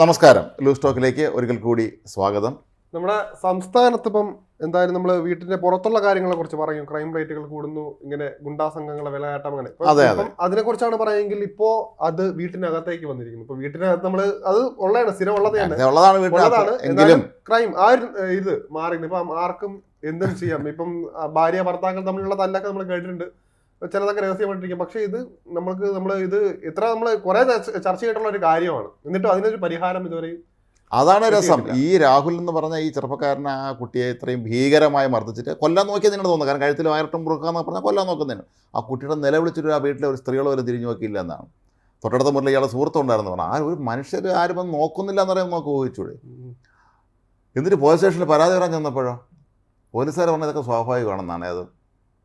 നമസ്കാരം. ലൂസ് സ്റ്റോക്കിലേക്ക് ഒരിക്കൽ കൂടി സ്വാഗതം. നമ്മുടെ സംസ്ഥാനത്ത് ഇപ്പം എന്തായാലും നമ്മൾ വീട്ടിന്റെ പുറത്തുള്ള കാര്യങ്ങളെ കുറിച്ച് പറയും. ക്രൈം റേറ്റുകൾ കൂടുന്നു ഇങ്ങനെ ഗുണ്ടാ സംഘങ്ങളെ വിലയാട്ടം അങ്ങനെ. അതെ അതെ, അതിനെക്കുറിച്ചാണ് അതിനെ കുറിച്ചാണ് പറയുമെങ്കിൽ ഇപ്പോ അത് വീട്ടിനകത്തേക്ക് വന്നിരിക്കുന്നു. ഇപ്പൊ വീട്ടിനകത്ത് നമ്മൾ അത് ഉള്ളതാണ് സ്ഥിരം ഉള്ളത് ഉള്ളതാണ് ക്രൈം ആ ഒരു ഇത് മാറി ഇപ്പം ആർക്കും എന്തും ചെയ്യാം. ഇപ്പം ഭാര്യ ഭർത്താക്കൾ തമ്മിലുള്ള തല്ലൊക്കെ നമ്മൾ കേട്ടിട്ടുണ്ട്. ചിലതൊക്കെ രഹസ്യമായിട്ടിരിക്കും. പക്ഷേ ഇത് നമുക്ക് നമ്മൾ ഇത് ഇത്ര നമ്മൾ കുറെ ചർച്ച ചെയ്തിട്ടുള്ള ഒരു കാര്യമാണ്. എന്നിട്ടും അതിനൊരു പരിഹാരം ഇതുവരെയും അതാണ് രസം. ഈ രാഹുൽ എന്ന് പറഞ്ഞ ഈ ചെറുപ്പക്കാരനെ ആ കുട്ടിയെ ഇത്രയും ഭീകരമായി മർദ്ദിച്ചിട്ട് കൊല്ലാൻ നോക്കിയത് നിങ്ങൾ തോന്നുന്നു. കാരണം കഴുത്തിൽ വയറട്ടും മുറുക്കാന്ന് പറഞ്ഞാൽ കൊല്ലാൻ നോക്കുന്നതിന്. ആ കുട്ടിയുടെ നിലവിളിച്ചിട്ട് ആ വീട്ടിലെ ഒരു സ്ത്രീകൾ വരെ തിരിഞ്ഞു നോക്കിയില്ല എന്നാണ്. തൊട്ടടുത്ത മുറിൽ ഇയാളെ സുഹൃത്തുണ്ടായിരുന്നു പറഞ്ഞു ആ ഒരു മനുഷ്യർ ആരും വന്ന് നോക്കുന്നില്ല എന്ന് പറയുമ്പോൾ നമുക്ക് ഊഹിച്ചൂടെ? എന്നിട്ട് പോലീസ് സ്റ്റേഷനിൽ പരാതി പറയാൻ ചെന്നപ്പോഴോ? പോലീസുകാർ പറഞ്ഞ ഇതൊക്കെ സ്വാഭാവികമാണെന്നാണ്. അത്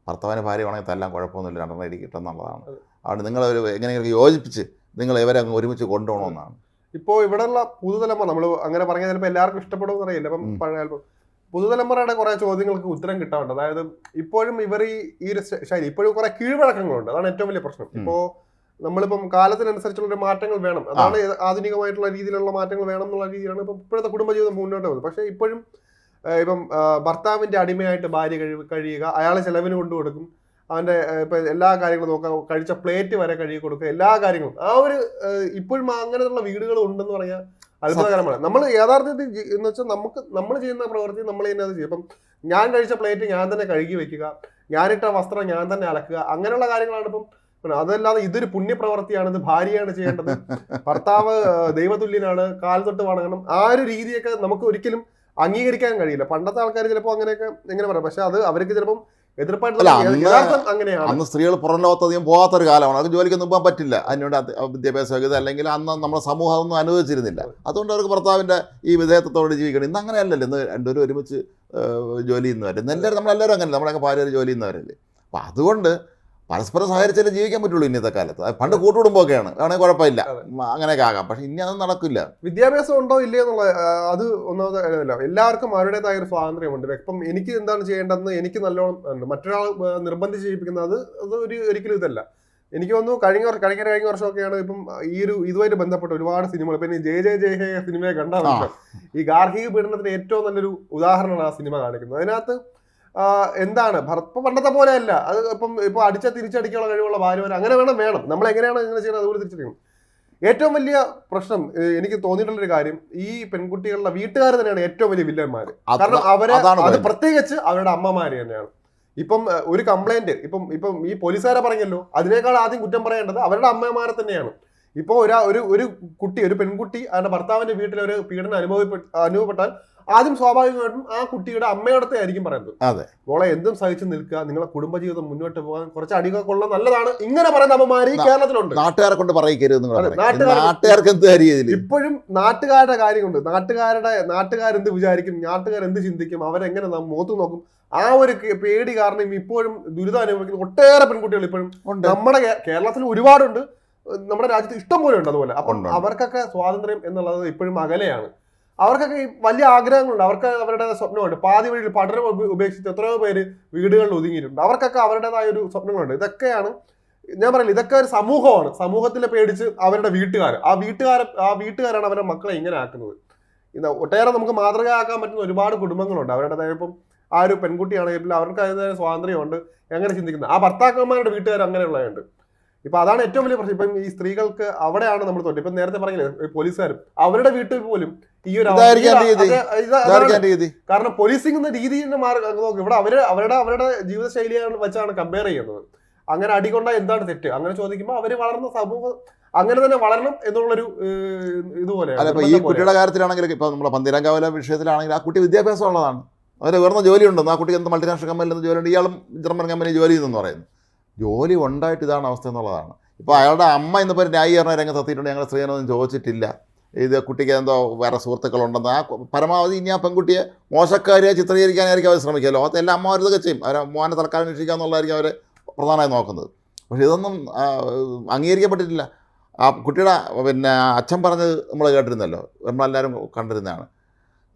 ഭർത്താവിന് ഭാര്യ വേണമെങ്കിൽ തല്ലാൻ കുഴപ്പമൊന്നുമില്ല രണ്ടെണ്ണം ഇടിക്കട്ടെ എന്നുള്ളതാണ് അതെ. അതുകൊണ്ട് നിങ്ങളൊരു എങ്ങനെയൊക്കെ യോജിപ്പിച്ച് നിങ്ങൾ ഇവരെ അങ്ങ് ഒരുമിച്ച് കൊണ്ടുപോകണമെന്നാണ്. ഇപ്പോൾ ഇവിടെയുള്ള പുതുതലമുറ നമ്മൾ അങ്ങനെ പറഞ്ഞാൽ ചിലപ്പോൾ എല്ലാവർക്കും ഇഷ്ടപ്പെടുമെന്ന് അറിയില്ല. അപ്പം. പഴയ പുതുതലമുറയുടെ കുറേ ചോദ്യങ്ങൾക്ക് ഉത്തരം കിട്ടാറുണ്ട്. അതായത് ഇപ്പോഴും ഇവർ ഈ ഈ ഒരു ശൈലി ഇപ്പോഴും കുറെ കീഴ്വഴക്കങ്ങളുണ്ട്. അതാണ് ഏറ്റവും വലിയ പ്രശ്നം. ഇപ്പോൾ ഇപ്പോ നമ്മളിപ്പം കാലത്തിനനുസരിച്ചുള്ള ഒരു മാറ്റങ്ങൾ വേണം. അതാണ് ആധുനികമായിട്ടുള്ള രീതിയിലുള്ള മാറ്റങ്ങൾ വേണം എന്നുള്ള രീതിയിലാണ് ഇപ്പം ഇപ്പോഴത്തെ കുടുംബജീവിതം മുന്നോട്ട് പോകുന്നത്. പക്ഷേ ഇപ്പോഴും ഇപ്പം ഭർത്താവിന്റെ ഭർത്താവിന്റെ അടിമയായിട്ട് ഭാര്യ കഴി കഴിയുക അയാളെ ചെലവിന് കൊണ്ടു കൊടുക്കും അവന്റെ ഏഹ്, ഇപ്പൊ എല്ലാ കാര്യങ്ങളും നോക്കാം കഴിച്ച പ്ലേറ്റ് വരെ കഴുകി കൊടുക്കുക എല്ലാ കാര്യങ്ങളും. ആ ഒരു ഇപ്പോഴും അങ്ങനെയുള്ള വീടുകൾ ഉണ്ടെന്ന് പറഞ്ഞാൽ അത്ഭുതകരമാണ് നമ്മൾ യഥാർത്ഥത്തിൽ എന്ന് വെച്ചാൽ നമുക്ക് നമ്മൾ ചെയ്യുന്ന പ്രവൃത്തി നമ്മൾ തന്നെ അത് ചെയ്യും. ഇപ്പം ഞാൻ കഴിച്ച പ്ലേറ്റ് ഞാൻ തന്നെ കഴുകി വെക്കുക ഞാനിട്ട വസ്ത്രം ഞാൻ തന്നെ അലക്കുക അങ്ങനെയുള്ള കാര്യങ്ങളാണ് ഇപ്പം അതല്ലാതെ ഇതൊരു പുണ്യപ്രവർത്തിയാണ് ഇത് ഭാര്യയാണ് ചെയ്യേണ്ടത്. ഭർത്താവ് ദൈവതുല്യനാണ് കാൽ തൊട്ട് വണങ്ങണം ആ ഒരു രീതിയൊക്കെ നമുക്ക് ഒരിക്കലും അംഗീകരിക്കാൻ കഴിയില്ല. പണ്ടത്തെ ആൾക്കാർ ചിലപ്പോൾ അങ്ങനെയൊക്കെ എങ്ങനെ പറയാം. പക്ഷെ അത് അവർക്ക് ചിലപ്പം അന്ന് സ്ത്രീകൾ പുറം ലോകത്ത് അധികം പോകാത്തൊരു കാലമാണ്. അത് ജോലിക്കൊന്നും പോകാൻ പറ്റില്ല. അതിനോട് അത് വിദ്യാഭ്യാസ യോഗ്യത അല്ലെങ്കിൽ അന്ന് നമ്മുടെ സമൂഹം അതൊന്നും അനുവദിച്ചിരുന്നില്ല. അതുകൊണ്ട് അവർക്ക് ഭർത്താവിന്റെ ഈ വിധേയത്വത്തോടെ ജീവിക്കണം. ഇന്ന് അങ്ങനെയല്ലല്ലോ. ഇന്ന് രണ്ടുപേരും ഒരുമിച്ച് ജോലി ചെയ്യുന്നവരല്ലേ ഇന്ന് എല്ലാവരും നമ്മളെല്ലാവരും അങ്ങനെ. നമ്മളൊക്കെ ഭാര്യ ജോലി ചെയ്യുന്നവരല്ലേ. അപ്പം അതുകൊണ്ട് പരസ്പരം സഹകരിച്ചാലേ ജീവിക്കാൻ പറ്റുള്ളൂ ഇന്നത്തെ കാലത്ത്. പണ്ട് കൂട്ടുകുടുംബമൊക്കെയാണ്. ആണെങ്കിൽ കുഴപ്പമില്ല. അങ്ങനെയൊക്കെ ആകാം. പക്ഷെ ഇനി അതൊന്നും നടക്കില്ല. വിദ്യാഭ്യാസം ഉണ്ടോ ഇല്ലേ എന്നുള്ള അത് ഒന്നാമത് കാര്യമല്ല. എല്ലാവർക്കും അവരുടേതായ ഒരു സ്വാതന്ത്ര്യമുണ്ട് ഇപ്പം എനിക്ക് എന്താണ് ചെയ്യേണ്ടതെന്ന് എനിക്ക് നല്ലോണം മറ്റൊരാൾ നിർബന്ധിച്ച് ചെയ്യിപ്പിക്കുന്നത് അത് ഒരു ഒരിക്കലും ഇതല്ല. എനിക്ക് തോന്നുന്നു കഴിഞ്ഞ വർഷം കഴിഞ്ഞ കഴിഞ്ഞ വർഷമൊക്കെയാണ് ഇപ്പം ഈ ഒരു ഇതുമായിട്ട് ബന്ധപ്പെട്ട ഒരുപാട് സിനിമകൾ. ഇപ്പം ഇനി ജയ ജയ ജയ ഹേ സിനിമയെ കണ്ടാൽ ഈ ഗാർഹിക പീഡനത്തിന് ഏറ്റവും നല്ലൊരു ഉദാഹരണമാണ് ആ സിനിമ കാണിക്കുന്നത്. അതിനകത്ത് എന്താണ്? ഇപ്പൊ പണ്ടത്തെ പോലെ അല്ല അത് ഇപ്പം ഇപ്പൊ അടിച്ച തിരിച്ചടിക്കാനുള്ള കഴിവുള്ള ഭാര്യമാർ അങ്ങനെ വേണം വേണം. നമ്മൾ എങ്ങനെയാണ് ഇങ്ങനെ ചെയ്യുന്നത് അതുപോലെ തിരിച്ചടിക്കണം ഏറ്റവും വലിയ പ്രശ്നം എനിക്ക് തോന്നിയിട്ടുള്ള ഒരു കാര്യം ഈ പെൺകുട്ടികളുടെ വീട്ടുകാർ തന്നെയാണ് ഏറ്റവും വലിയ വില്ലന്മാർ കാരണം അവരെ അത് പ്രത്യേകിച്ച് അവരുടെ അമ്മമാര് തന്നെയാണ്. ഇപ്പം ഒരു കംപ്ലൈന്റ് ഇപ്പം ഇപ്പം ഈ പോലീസുകാരെ പറഞ്ഞല്ലോ അതിനേക്കാൾ ആദ്യം കുറ്റം പറയേണ്ടത് അവരുടെ അമ്മമാരെ തന്നെയാണ്. ഇപ്പോൾ ഒരാ ഒരു ഒരു കുട്ടി ഒരു പെൺകുട്ടി അവരുടെ ഭർത്താവിന്റെ വീട്ടിൽ ഒരു പീഡനം അനുഭവപ്പെട്ട അനുഭവപ്പെട്ടാൽ ആദ്യം സ്വാഭാവികമായിട്ടും ആ കുട്ടിയുടെ അമ്മയോടത്തെ ആയിരിക്കും പറയുന്നത്. അതെ. മോളെ എന്തും സഹിച്ചു നിൽക്കുക നിങ്ങളെ കുടുംബജീവിതം മുന്നോട്ട് പോകാൻ കുറച്ച് അടികൾ കൊള്ള നല്ലതാണ്. ഇങ്ങനെ പറയുന്ന അമ്മമാര് ഈ കേരളത്തിലുണ്ട്. നാട്ടുകാരെ കൊണ്ട് പറയിക്കരുത് നാട്ടുകാർക്ക് എന്ത് ഇപ്പോഴും നാട്ടുകാരുടെ കാര്യമുണ്ട്. നാട്ടുകാരുടെ നാട്ടുകാരെന്ത് വിചാരിക്കും നാട്ടുകാർ എന്ത് ചിന്തിക്കും അവരെങ്ങനെ മുഖത്ത് നോക്കും? ആ ഒരു പേടി കാരണം ഇപ്പോഴും ദുരിതം അനുഭവിക്കുന്ന ഒട്ടേറെ പെൺകുട്ടികൾ ഇപ്പോഴും നമ്മുടെ കേരളത്തിൽ ഒരുപാടുണ്ട്. നമ്മുടെ രാജ്യത്ത് ഇഷ്ടം പോലെ ഉണ്ട് അതുപോലെ. അപ്പം. അവർക്കൊക്കെ സ്വാതന്ത്ര്യം എന്നുള്ളത് ഇപ്പോഴും അകലെയാണ്. അവർക്കൊക്കെ വലിയ ആഗ്രഹങ്ങളുണ്ട്. അവർക്ക് അവരുടെ സ്വപ്നമുണ്ട്. പാതി വഴിയിൽ പഠനം ഉപേക്ഷിച്ച് എത്രയോ പേര് വീടുകളിൽ ഒതുങ്ങിയിട്ടുണ്ട്. അവർക്കൊക്കെ അവരുടേതായ ഒരു സ്വപ്നങ്ങളുണ്ട്. ഇതൊക്കെയാണ് ഞാൻ പറയുന്നത്. ഇതൊക്കെ ഒരു സമൂഹമാണ്. സമൂഹത്തിലെ പേടിച്ച് അവരുടെ വീട്ടുകാർ ആ വീട്ടുകാർ ആ വീട്ടുകാരാണ് അവരുടെ മക്കളെ ഇങ്ങനെ ആക്കുന്നത്. ഇത് ഒട്ടേറെ നമുക്ക് മാതൃകയാക്കാൻ പറ്റുന്ന ഒരുപാട് കുടുംബങ്ങളുണ്ട്. അവരുടേതായ ഇപ്പം ആ ഒരു പെൺകുട്ടിയാണെങ്കിൽ അവർക്ക് അതിന്റെതായ സ്വാതന്ത്ര്യമുണ്ട്. എങ്ങനെ ചിന്തിക്കുന്നത്. ആ ഭർത്താക്കന്മാരുടെ വീട്ടുകാർ അങ്ങനെയുള്ളതുണ്ട് ഇപ്പൊ അതാണ് ഏറ്റവും വലിയ പ്രശ്നം. ഇപ്പം ഈ സ്ത്രീകൾക്ക് അവിടെയാണ് നമ്മൾ തോന്നിയത് ഇപ്പം നേരത്തെ പറഞ്ഞില്ലേ പോലീസുകാരും. അവരുടെ വീട്ടിൽ പോലും ഈ ഒരു കാരണം പോലീസിംഗ് എന്ന രീതി തന്നെ മാറി. നോക്ക് ഇവിടെ അവർ അവരുടെ അവരുടെ ജീവിതശൈലിയാണ് വെച്ചാണ് കമ്പയർ ചെയ്യുന്നത്. അങ്ങനെ അടികൊണ്ട എന്താണ് തെറ്റ്? അങ്ങനെ ചോദിക്കുമ്പോൾ അവർ വളർന്ന സമൂഹം അങ്ങനെ തന്നെ വളരണം എന്നുള്ളൊരു ഇതുപോലെ അല്ല ഇപ്പൊ ഈ കുട്ടിയുടെ കാര്യത്തിലാണെങ്കിൽ ഇപ്പൊ നമ്മുടെ പന്തിരാങ്കാവല വിഷയത്തിലാണെങ്കിൽ ആ കുട്ടി വിദ്യാഭ്യാസം ഉള്ളതാണ് അവരെ ഉയർന്ന ജോലിയുണ്ടെന്ന് ആ കുട്ടിക്ക് എന്ത് മൾട്ടിനാഷണൽ കമ്പനിയിൽ നിന്ന് ഉണ്ട് ഇയാളും ജർമ്മൻ കമ്പനി ജോലി ചെയ്തെന്ന് പറയുന്നു. ജോലി ഉണ്ടായിട്ട് ഇതാണ് അവസ്ഥ എന്നുള്ളതാണ്. ഇപ്പോൾ അയാളുടെ അമ്മ ഇന്നിപ്പോൾ ന്യായീകരണ രംഗത്ത് എത്തിയിട്ടുണ്ട്. ഞങ്ങൾ സ്ത്രീധനമൊന്നും ചോദിച്ചിട്ടില്ല. ഇത് കുട്ടിക്ക് എന്തോ വേറെ സുഹൃത്തുക്കളുണ്ടെന്ന്. ആ പരമാവധി ഇനി ആ പെൺകുട്ടിയെ മോശക്കാരിയെ ചിത്രീകരിക്കാനായിരിക്കും അവർ ശ്രമിക്കുക ലോകത്തെ എല്ലാ അമ്മമാരും ഇതൊക്കെ ചെയ്യും. അവരെ മോനെ തൽക്കാലം രക്ഷിക്കുക എന്നുള്ളതായിരിക്കും അവർ പ്രധാനമായി നോക്കുന്നത്. പക്ഷേ ഇതൊന്നും അംഗീകരിക്കപ്പെട്ടിട്ടില്ല. ആ കുട്ടിയുടെ പിന്നെ അച്ഛൻ പറഞ്ഞത് നമ്മൾ കേട്ടിരുന്നല്ലോ. നമ്മളെല്ലാവരും കണ്ടിരുന്നതാണ്.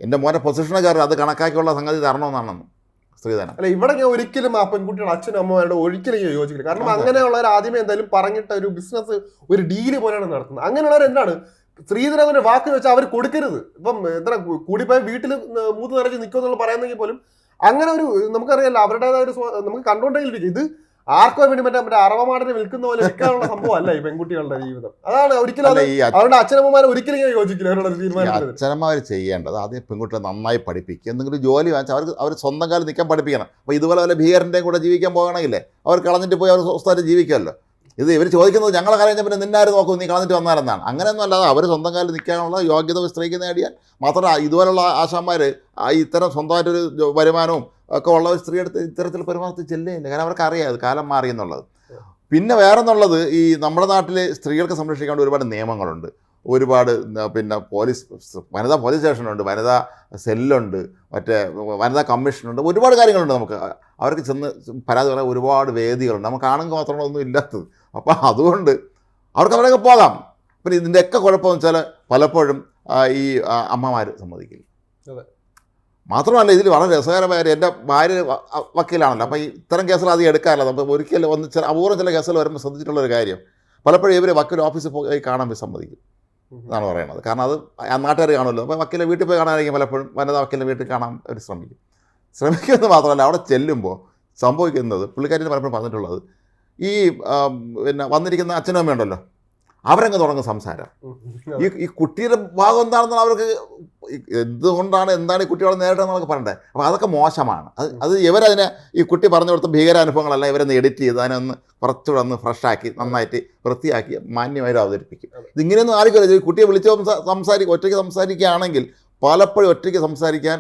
എന്റെ മോനെ പൊസിഷനെ കയറി അത് കണക്കാക്കിയുള്ള സംഗതി തരണമെന്നാണെന്ന് സ്ത്രീധനം അല്ല ഇവിടെ ഞാൻ ഒരിക്കലും ആ പെൺകുട്ടിയുടെ അച്ഛനും അമ്മമാരുടെ ഒരിക്കലും ഞാൻ യോജിക്കില്ല. കാരണം. അങ്ങനെയുള്ളവർ ആദ്യമേ എന്തായാലും പറഞ്ഞിട്ട് ഒരു ബിസിനസ് ഒരു ഡീൽ പോലെയാണ് നടത്തുന്നത്. അങ്ങനെയുള്ളവർ എന്താണ് സ്ത്രീധനം വാക്ക് വെച്ചാൽ അവർ കൊടുക്കരുത്. ഇപ്പം എത്ര കൂടിപ്പോയ വീട്ടിൽ മൂത്ത് നിറച്ച് നിൽക്കുമെന്നുള്ള പറയുന്നെങ്കിൽ പോലും അങ്ങനെ ഒരു നമുക്കറിയാലോ അവരുടേതായ ഒരു നമുക്ക് കണ്ടുകൊണ്ടേയിരിക്കും ഇത് ആർക്കോ വേണ്ടി മറ്റേ മറ്റേ അറവമാടിനെ വിൽക്കുന്ന പോലെ വിൽക്കാനുള്ള സംഭവം അല്ല ഈ പെൺകുട്ടികളുടെ ജീവിതം. അതാണ് ഒരിക്കലും അവരുടെ അച്ഛനമ്മമാർ ഒരിക്കലും ഇങ്ങനെ യോജിക്കില്ല അവരുടെ തീരുമാനം അച്ഛനമ്മമാർ ചെയ്യേണ്ടത് ആദ്യം പെൺകുട്ടികളെ നന്നായി പഠിപ്പിക്കുക. എന്തെങ്കിലും ജോലി വാങ്ങിച്ചാൽ അവർക്ക് അവർ സ്വന്തം കാലം നിൽക്കാൻ പഠിപ്പിക്കണം. അപ്പോൾ ഇതുപോലെ വല്ല ഭീകരന്റെയും കൂടെ ജീവിക്കാൻ പോകണമെങ്കിലേ അവർ കളഞ്ഞിട്ട് പോയി അവർ സ്വസ്ഥമായിട്ട് ജീവിക്കുമല്ലോ. ഇത് ഇവർ ചോദിക്കുന്നത് ഞങ്ങളെ കാര്യം പിന്നെ നിന്നാരും നോക്കും? നീ കളഞ്ഞിട്ട് വന്നാലെന്നാണ് അങ്ങനെയൊന്നും അല്ലാതെ അവർ സ്വന്തം കാലിൽ നിൽക്കാനുള്ള യോഗ്യത സ്ത്രീക്ക് നേടിയാൽ മാത്രമല്ല ഇതുപോലുള്ള ആശാന്മാർ ഇത്തരം സ്വന്തമായിട്ടൊരു വരുമാനവും ഒക്കെ ഉള്ള ഒരു സ്ത്രീ എടുത്ത് ഇത്തരത്തിൽ പെരുമാറത്തിൽ ചെല്ലുകയില്ല കാരണം അവർക്ക് അറിയാം അത് കാലം മാറി എന്നുള്ളത്. പിന്നെ വേറെ എന്നുള്ളത് ഈ നമ്മുടെ നാട്ടിൽ സ്ത്രീകൾക്ക് സംരക്ഷിക്കേണ്ട ഒരുപാട് നിയമങ്ങളുണ്ട്. ഒരുപാട് പിന്നെ പോലീസ് വനിതാ പോലീസ് സ്റ്റേഷനുണ്ട് വനിതാ സെല്ലുണ്ട് മറ്റേ വനിതാ കമ്മീഷനുണ്ട് ഒരുപാട് കാര്യങ്ങളുണ്ട് നമുക്ക്. അവർക്ക് ചെന്ന് പരാതി പറയാൻ ഒരുപാട് വേദികളുണ്ട്. നമുക്ക് ആണെങ്കിൽ മാത്രമാണ് ഒന്നും ഇല്ലാത്തത്. അപ്പോൾ അതുകൊണ്ട് അവർക്ക് അവരൊക്കെ പോകാം. പിന്നെ ഇതിന്റെയൊക്കെ കുഴപ്പമെന്ന് വെച്ചാൽ പലപ്പോഴും ഈ അമ്മമാർ സമ്മതിക്കില്ല. മാത്രമല്ല ഇതിൽ വളരെ രസകരമായ എന്റെ ഭാര്യ വക്കീലാണല്ലോ. അപ്പോൾ ഇത്തരം കേസുകൾ അധികം എടുക്കാറില്ല. നമുക്ക് ഒരിക്കലും ഒന്ന് ചില അപൂർവം ചില കേസുകൾ വരുമ്പോൾ ശ്രദ്ധിച്ചിട്ടുള്ള ഒരു കാര്യം പലപ്പോഴും ഇവർ വക്കീൽ ഓഫീസിൽ പോയി കാണാൻ സമ്മതിക്കും. എന്നാണ് പറയുന്നത്. കാരണം അത് നാട്ടുകാർ കാണുമല്ലോ. അപ്പോൾ വക്കീലെ വീട്ടിൽ പോയി കാണാനായിരിക്കും പലപ്പോഴും വനിതാ വക്കീലിന്റെ വീട്ടിൽ കാണാൻ അവർ ശ്രമിക്കും. ശ്രമിക്കുന്നത് മാത്രമല്ല അവിടെ ചെല്ലുമ്പോൾ സംഭവിക്കുന്നത് പുള്ളിക്കാരി പലപ്പോഴും പറഞ്ഞിട്ടുള്ളത്. ഈ പിന്നെ വന്നിരിക്കുന്ന അച്ഛനും അമ്മയുണ്ടല്ലോ അവരങ്ങ് തുടങ്ങും സംസാരം. ഈ ഈ കുട്ടിയുടെ ഭാഗം എന്താണെന്ന് അവർക്ക് എന്തുകൊണ്ടാണ് എന്താണ് ഈ കുട്ടികളെ നേരിടുന്നതൊക്കെ പറയണ്ടേ അപ്പോൾ അതൊക്കെ മോശമാണ്. അത് അത് ഇവരതിനെ ഈ കുട്ടി പറഞ്ഞു കൊടുത്ത ഭീകരാനുഭവങ്ങളെല്ലാം ഇവരൊന്ന് എഡിറ്റ് ചെയ്ത് അതിനൊന്ന് കുറച്ചുകൂടെ ഒന്ന് ഫ്രഷാക്കി നന്നായിട്ട് വൃത്തിയാക്കി മാന്യമായി അവതരിപ്പിക്കും. ഇതിങ്ങനെയൊന്നും ആരും ഈ കുട്ടിയെ വിളിച്ച് സംസാ- സംസാരിക്കും ഒറ്റയ്ക്ക് സംസാരിക്കുകയാണെങ്കിൽ പലപ്പോഴും ഒറ്റയ്ക്ക് സംസാരിക്കാൻ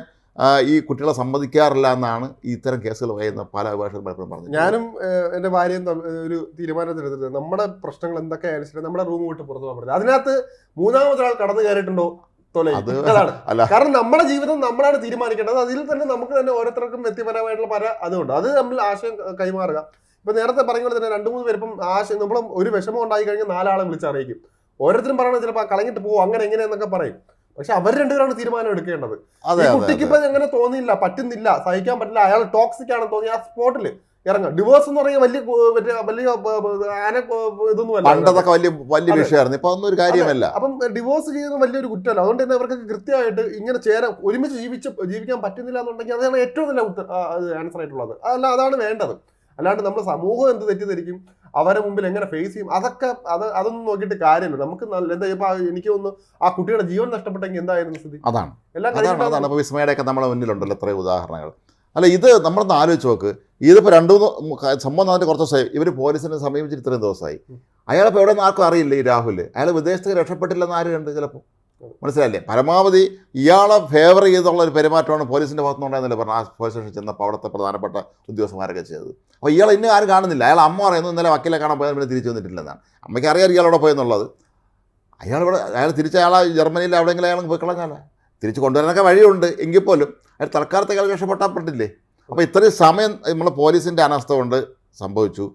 ഈ കുട്ടികളെ സമ്മതിക്കാറില്ല എന്നാണ് ഇത്തരം കേസുകൾ പറയുന്ന പല അഭിഭാഷകർ പലപ്പോഴും പറഞ്ഞത് ഞാനും എന്റെ എന്റെ ഭാര്യയും ഒരു തീരുമാനത്തിലെടുത്തിട്ട് നമ്മുടെ പ്രശ്നങ്ങൾ എന്തൊക്കെയായാലും ശരി നമ്മുടെ റൂം വിട്ട് പുറത്തു പോകാൻ പറ്റില്ല. അതിനകത്ത് മൂന്നാമത്തെ ആൾ കടന്നു കയറിയിട്ടുണ്ടോ? അതാണ്. കാരണം നമ്മുടെ ജീവിതം നമ്മളാണ് തീരുമാനിക്കേണ്ടത്. അതിൽ തന്നെ നമുക്ക് തന്നെ ഓരോരുത്തർക്കും വ്യക്തിപരമായിട്ടുള്ള പല അതുകൊണ്ട് അത് നമ്മൾ ആശയം കൈമാറുക. ഇപ്പൊ നേരത്തെ പറഞ്ഞ പോലെ തന്നെ രണ്ടു മൂന്ന് പേരിപ്പം ആശയം നമ്മൾ ഒരു വിഷമം ഉണ്ടായി കഴിഞ്ഞാൽ നാലാളെ വിളിച്ചറിയിക്കും. ഓരോരുത്തരും പറയണത് ചിലപ്പോൾ കളഞ്ഞിട്ട് പോകും അങ്ങനെ എങ്ങനെയെന്നൊക്കെ പറയും. പക്ഷെ അവർ രണ്ടുപേരാണ് തീരുമാനം എടുക്കേണ്ടത്. കുട്ടിക്ക് ഇപ്പൊ അങ്ങനെ തോന്നിയില്ല പറ്റുന്നില്ല സഹിക്കാൻ പറ്റില്ല അയാൾ ടോക്സിക് ആണെന്ന് തോന്നി ആ സ്പോട്ടിൽ ഇറങ്ങാം ഡിവോഴ്സ് എന്ന് പറഞ്ഞാൽ വലിയ വലിയ ആന ഇതൊന്നും പണ്ടതൊക്കെ വലിയ വലിയ. വിഷയമായിരുന്നു. ഇപ്പൊ ഒന്നും ഒരു കാര്യമല്ല അപ്പം ഡിവോഴ്സ് ചെയ്യുന്നത് വലിയൊരു കുറ്റമല്ല. അതുകൊണ്ട് തന്നെ അവർക്ക് കൃത്യമായിട്ട് ഇങ്ങനെ ചേരാൻ ഒരുമിച്ച് ജീവിച്ച് ജീവിക്കാൻ പറ്റുന്നില്ല എന്നുണ്ടെങ്കിൽ അതാണ് ഏറ്റവും നല്ല ഉത്തരം ആൻസർ ആയിട്ടുള്ളത്. അല്ല അതാണ് വേണ്ടത്. അല്ലാണ്ട് നമ്മുടെ സമൂഹം എന്ത് തെറ്റിദ്ധരിക്കും? അവരെ മുമ്പിൽ എങ്ങനെ ഫേസ് ചെയ്യും? അതൊക്കെ അത് അതൊന്നും നോക്കിയിട്ട് കാര്യമില്ല. നമുക്ക് നല്ല എന്താ ഇപ്പൊ എനിക്ക് ഒന്ന് ആ കുട്ടിയുടെ ജീവൻ നഷ്ടപ്പെട്ടെങ്കിൽ എന്തായിരുന്നു സ്ഥിതി? അതാണ്. എല്ലാം അതാണ് അതാണ്. ഇപ്പോൾ വിസ്മയുടെയൊക്കെ നമ്മുടെ മുന്നിലുണ്ടല്ലോ എത്രയോ ഉദാഹരണങ്ങൾ. അല്ല ഇത് നമ്മളൊന്ന് ആലോചിച്ച് നോക്ക്. ഇതിപ്പോൾ രണ്ടു മൂന്ന് സംഭവം നടന്നിട്ട് കുറച്ച് ദിവസമായി. ഇവർ പോലീസിനെ സമീപിച്ചിട്ട് ഇത്രയും ദിവസമായി. അയാളിപ്പോൾ എവിടെ നിന്ന് ആർക്കും അറിയില്ല ഈ രാഹുൽ അയാൾ വിദേശത്തേക്ക് രക്ഷപ്പെട്ടില്ലെന്ന് ആരും കണ്ട് ചിലപ്പോൾ. മനസ്സിലായില്ലേ? പരമാവധി ഇയാളെ ഫേവർ ചെയ്തുള്ള ഒരു പെരുമാറ്റമാണ് പോലീസിന്റെ ഭാഗത്തുനിന്നുണ്ടായിരുന്നില്ല പറഞ്ഞു ആ പോലീസ് സ്റ്റേഷൻ ചെന്നപ്പോൾ അവിടുത്തെ പ്രധാനപ്പെട്ട ഉദ്യോഗസ്ഥന്മാരൊക്കെ ചെയ്തത്. അപ്പോൾ ഇയാൾ ഇന്നും ആരും കാണുന്നില്ല. അയാൾ അമ്മ പറയുന്നു ഇന്നലെ വക്കീലെ കാണാൻ പോയാൽ പിന്നെ തിരിച്ചു വന്നിട്ടില്ലെന്നാണ്. അമ്മയ്ക്ക് അറിയാം ഇയാൾ അവിടെ പോയെന്നുള്ളത്. അയാൾ ഇവിടെ അയാൾ തിരിച്ച് അയാൾ ജർമ്മനിയിൽ എവിടെയെങ്കിലും അയാൾ പോയി കളഞ്ഞാലേ തിരിച്ച് കൊണ്ടുവരാനൊക്കെ വഴിയുണ്ട്. എങ്കിൽ പോലും അയാൾ തൽക്കാലത്തേക്ക് അയാൾ പറ്റില്ലേ അപ്പോൾ ഇത്രയും സമയം നമ്മളെ പോലീസിന്റെ അനാസ്ഥ കൊണ്ട് സംഭവിച്ചു.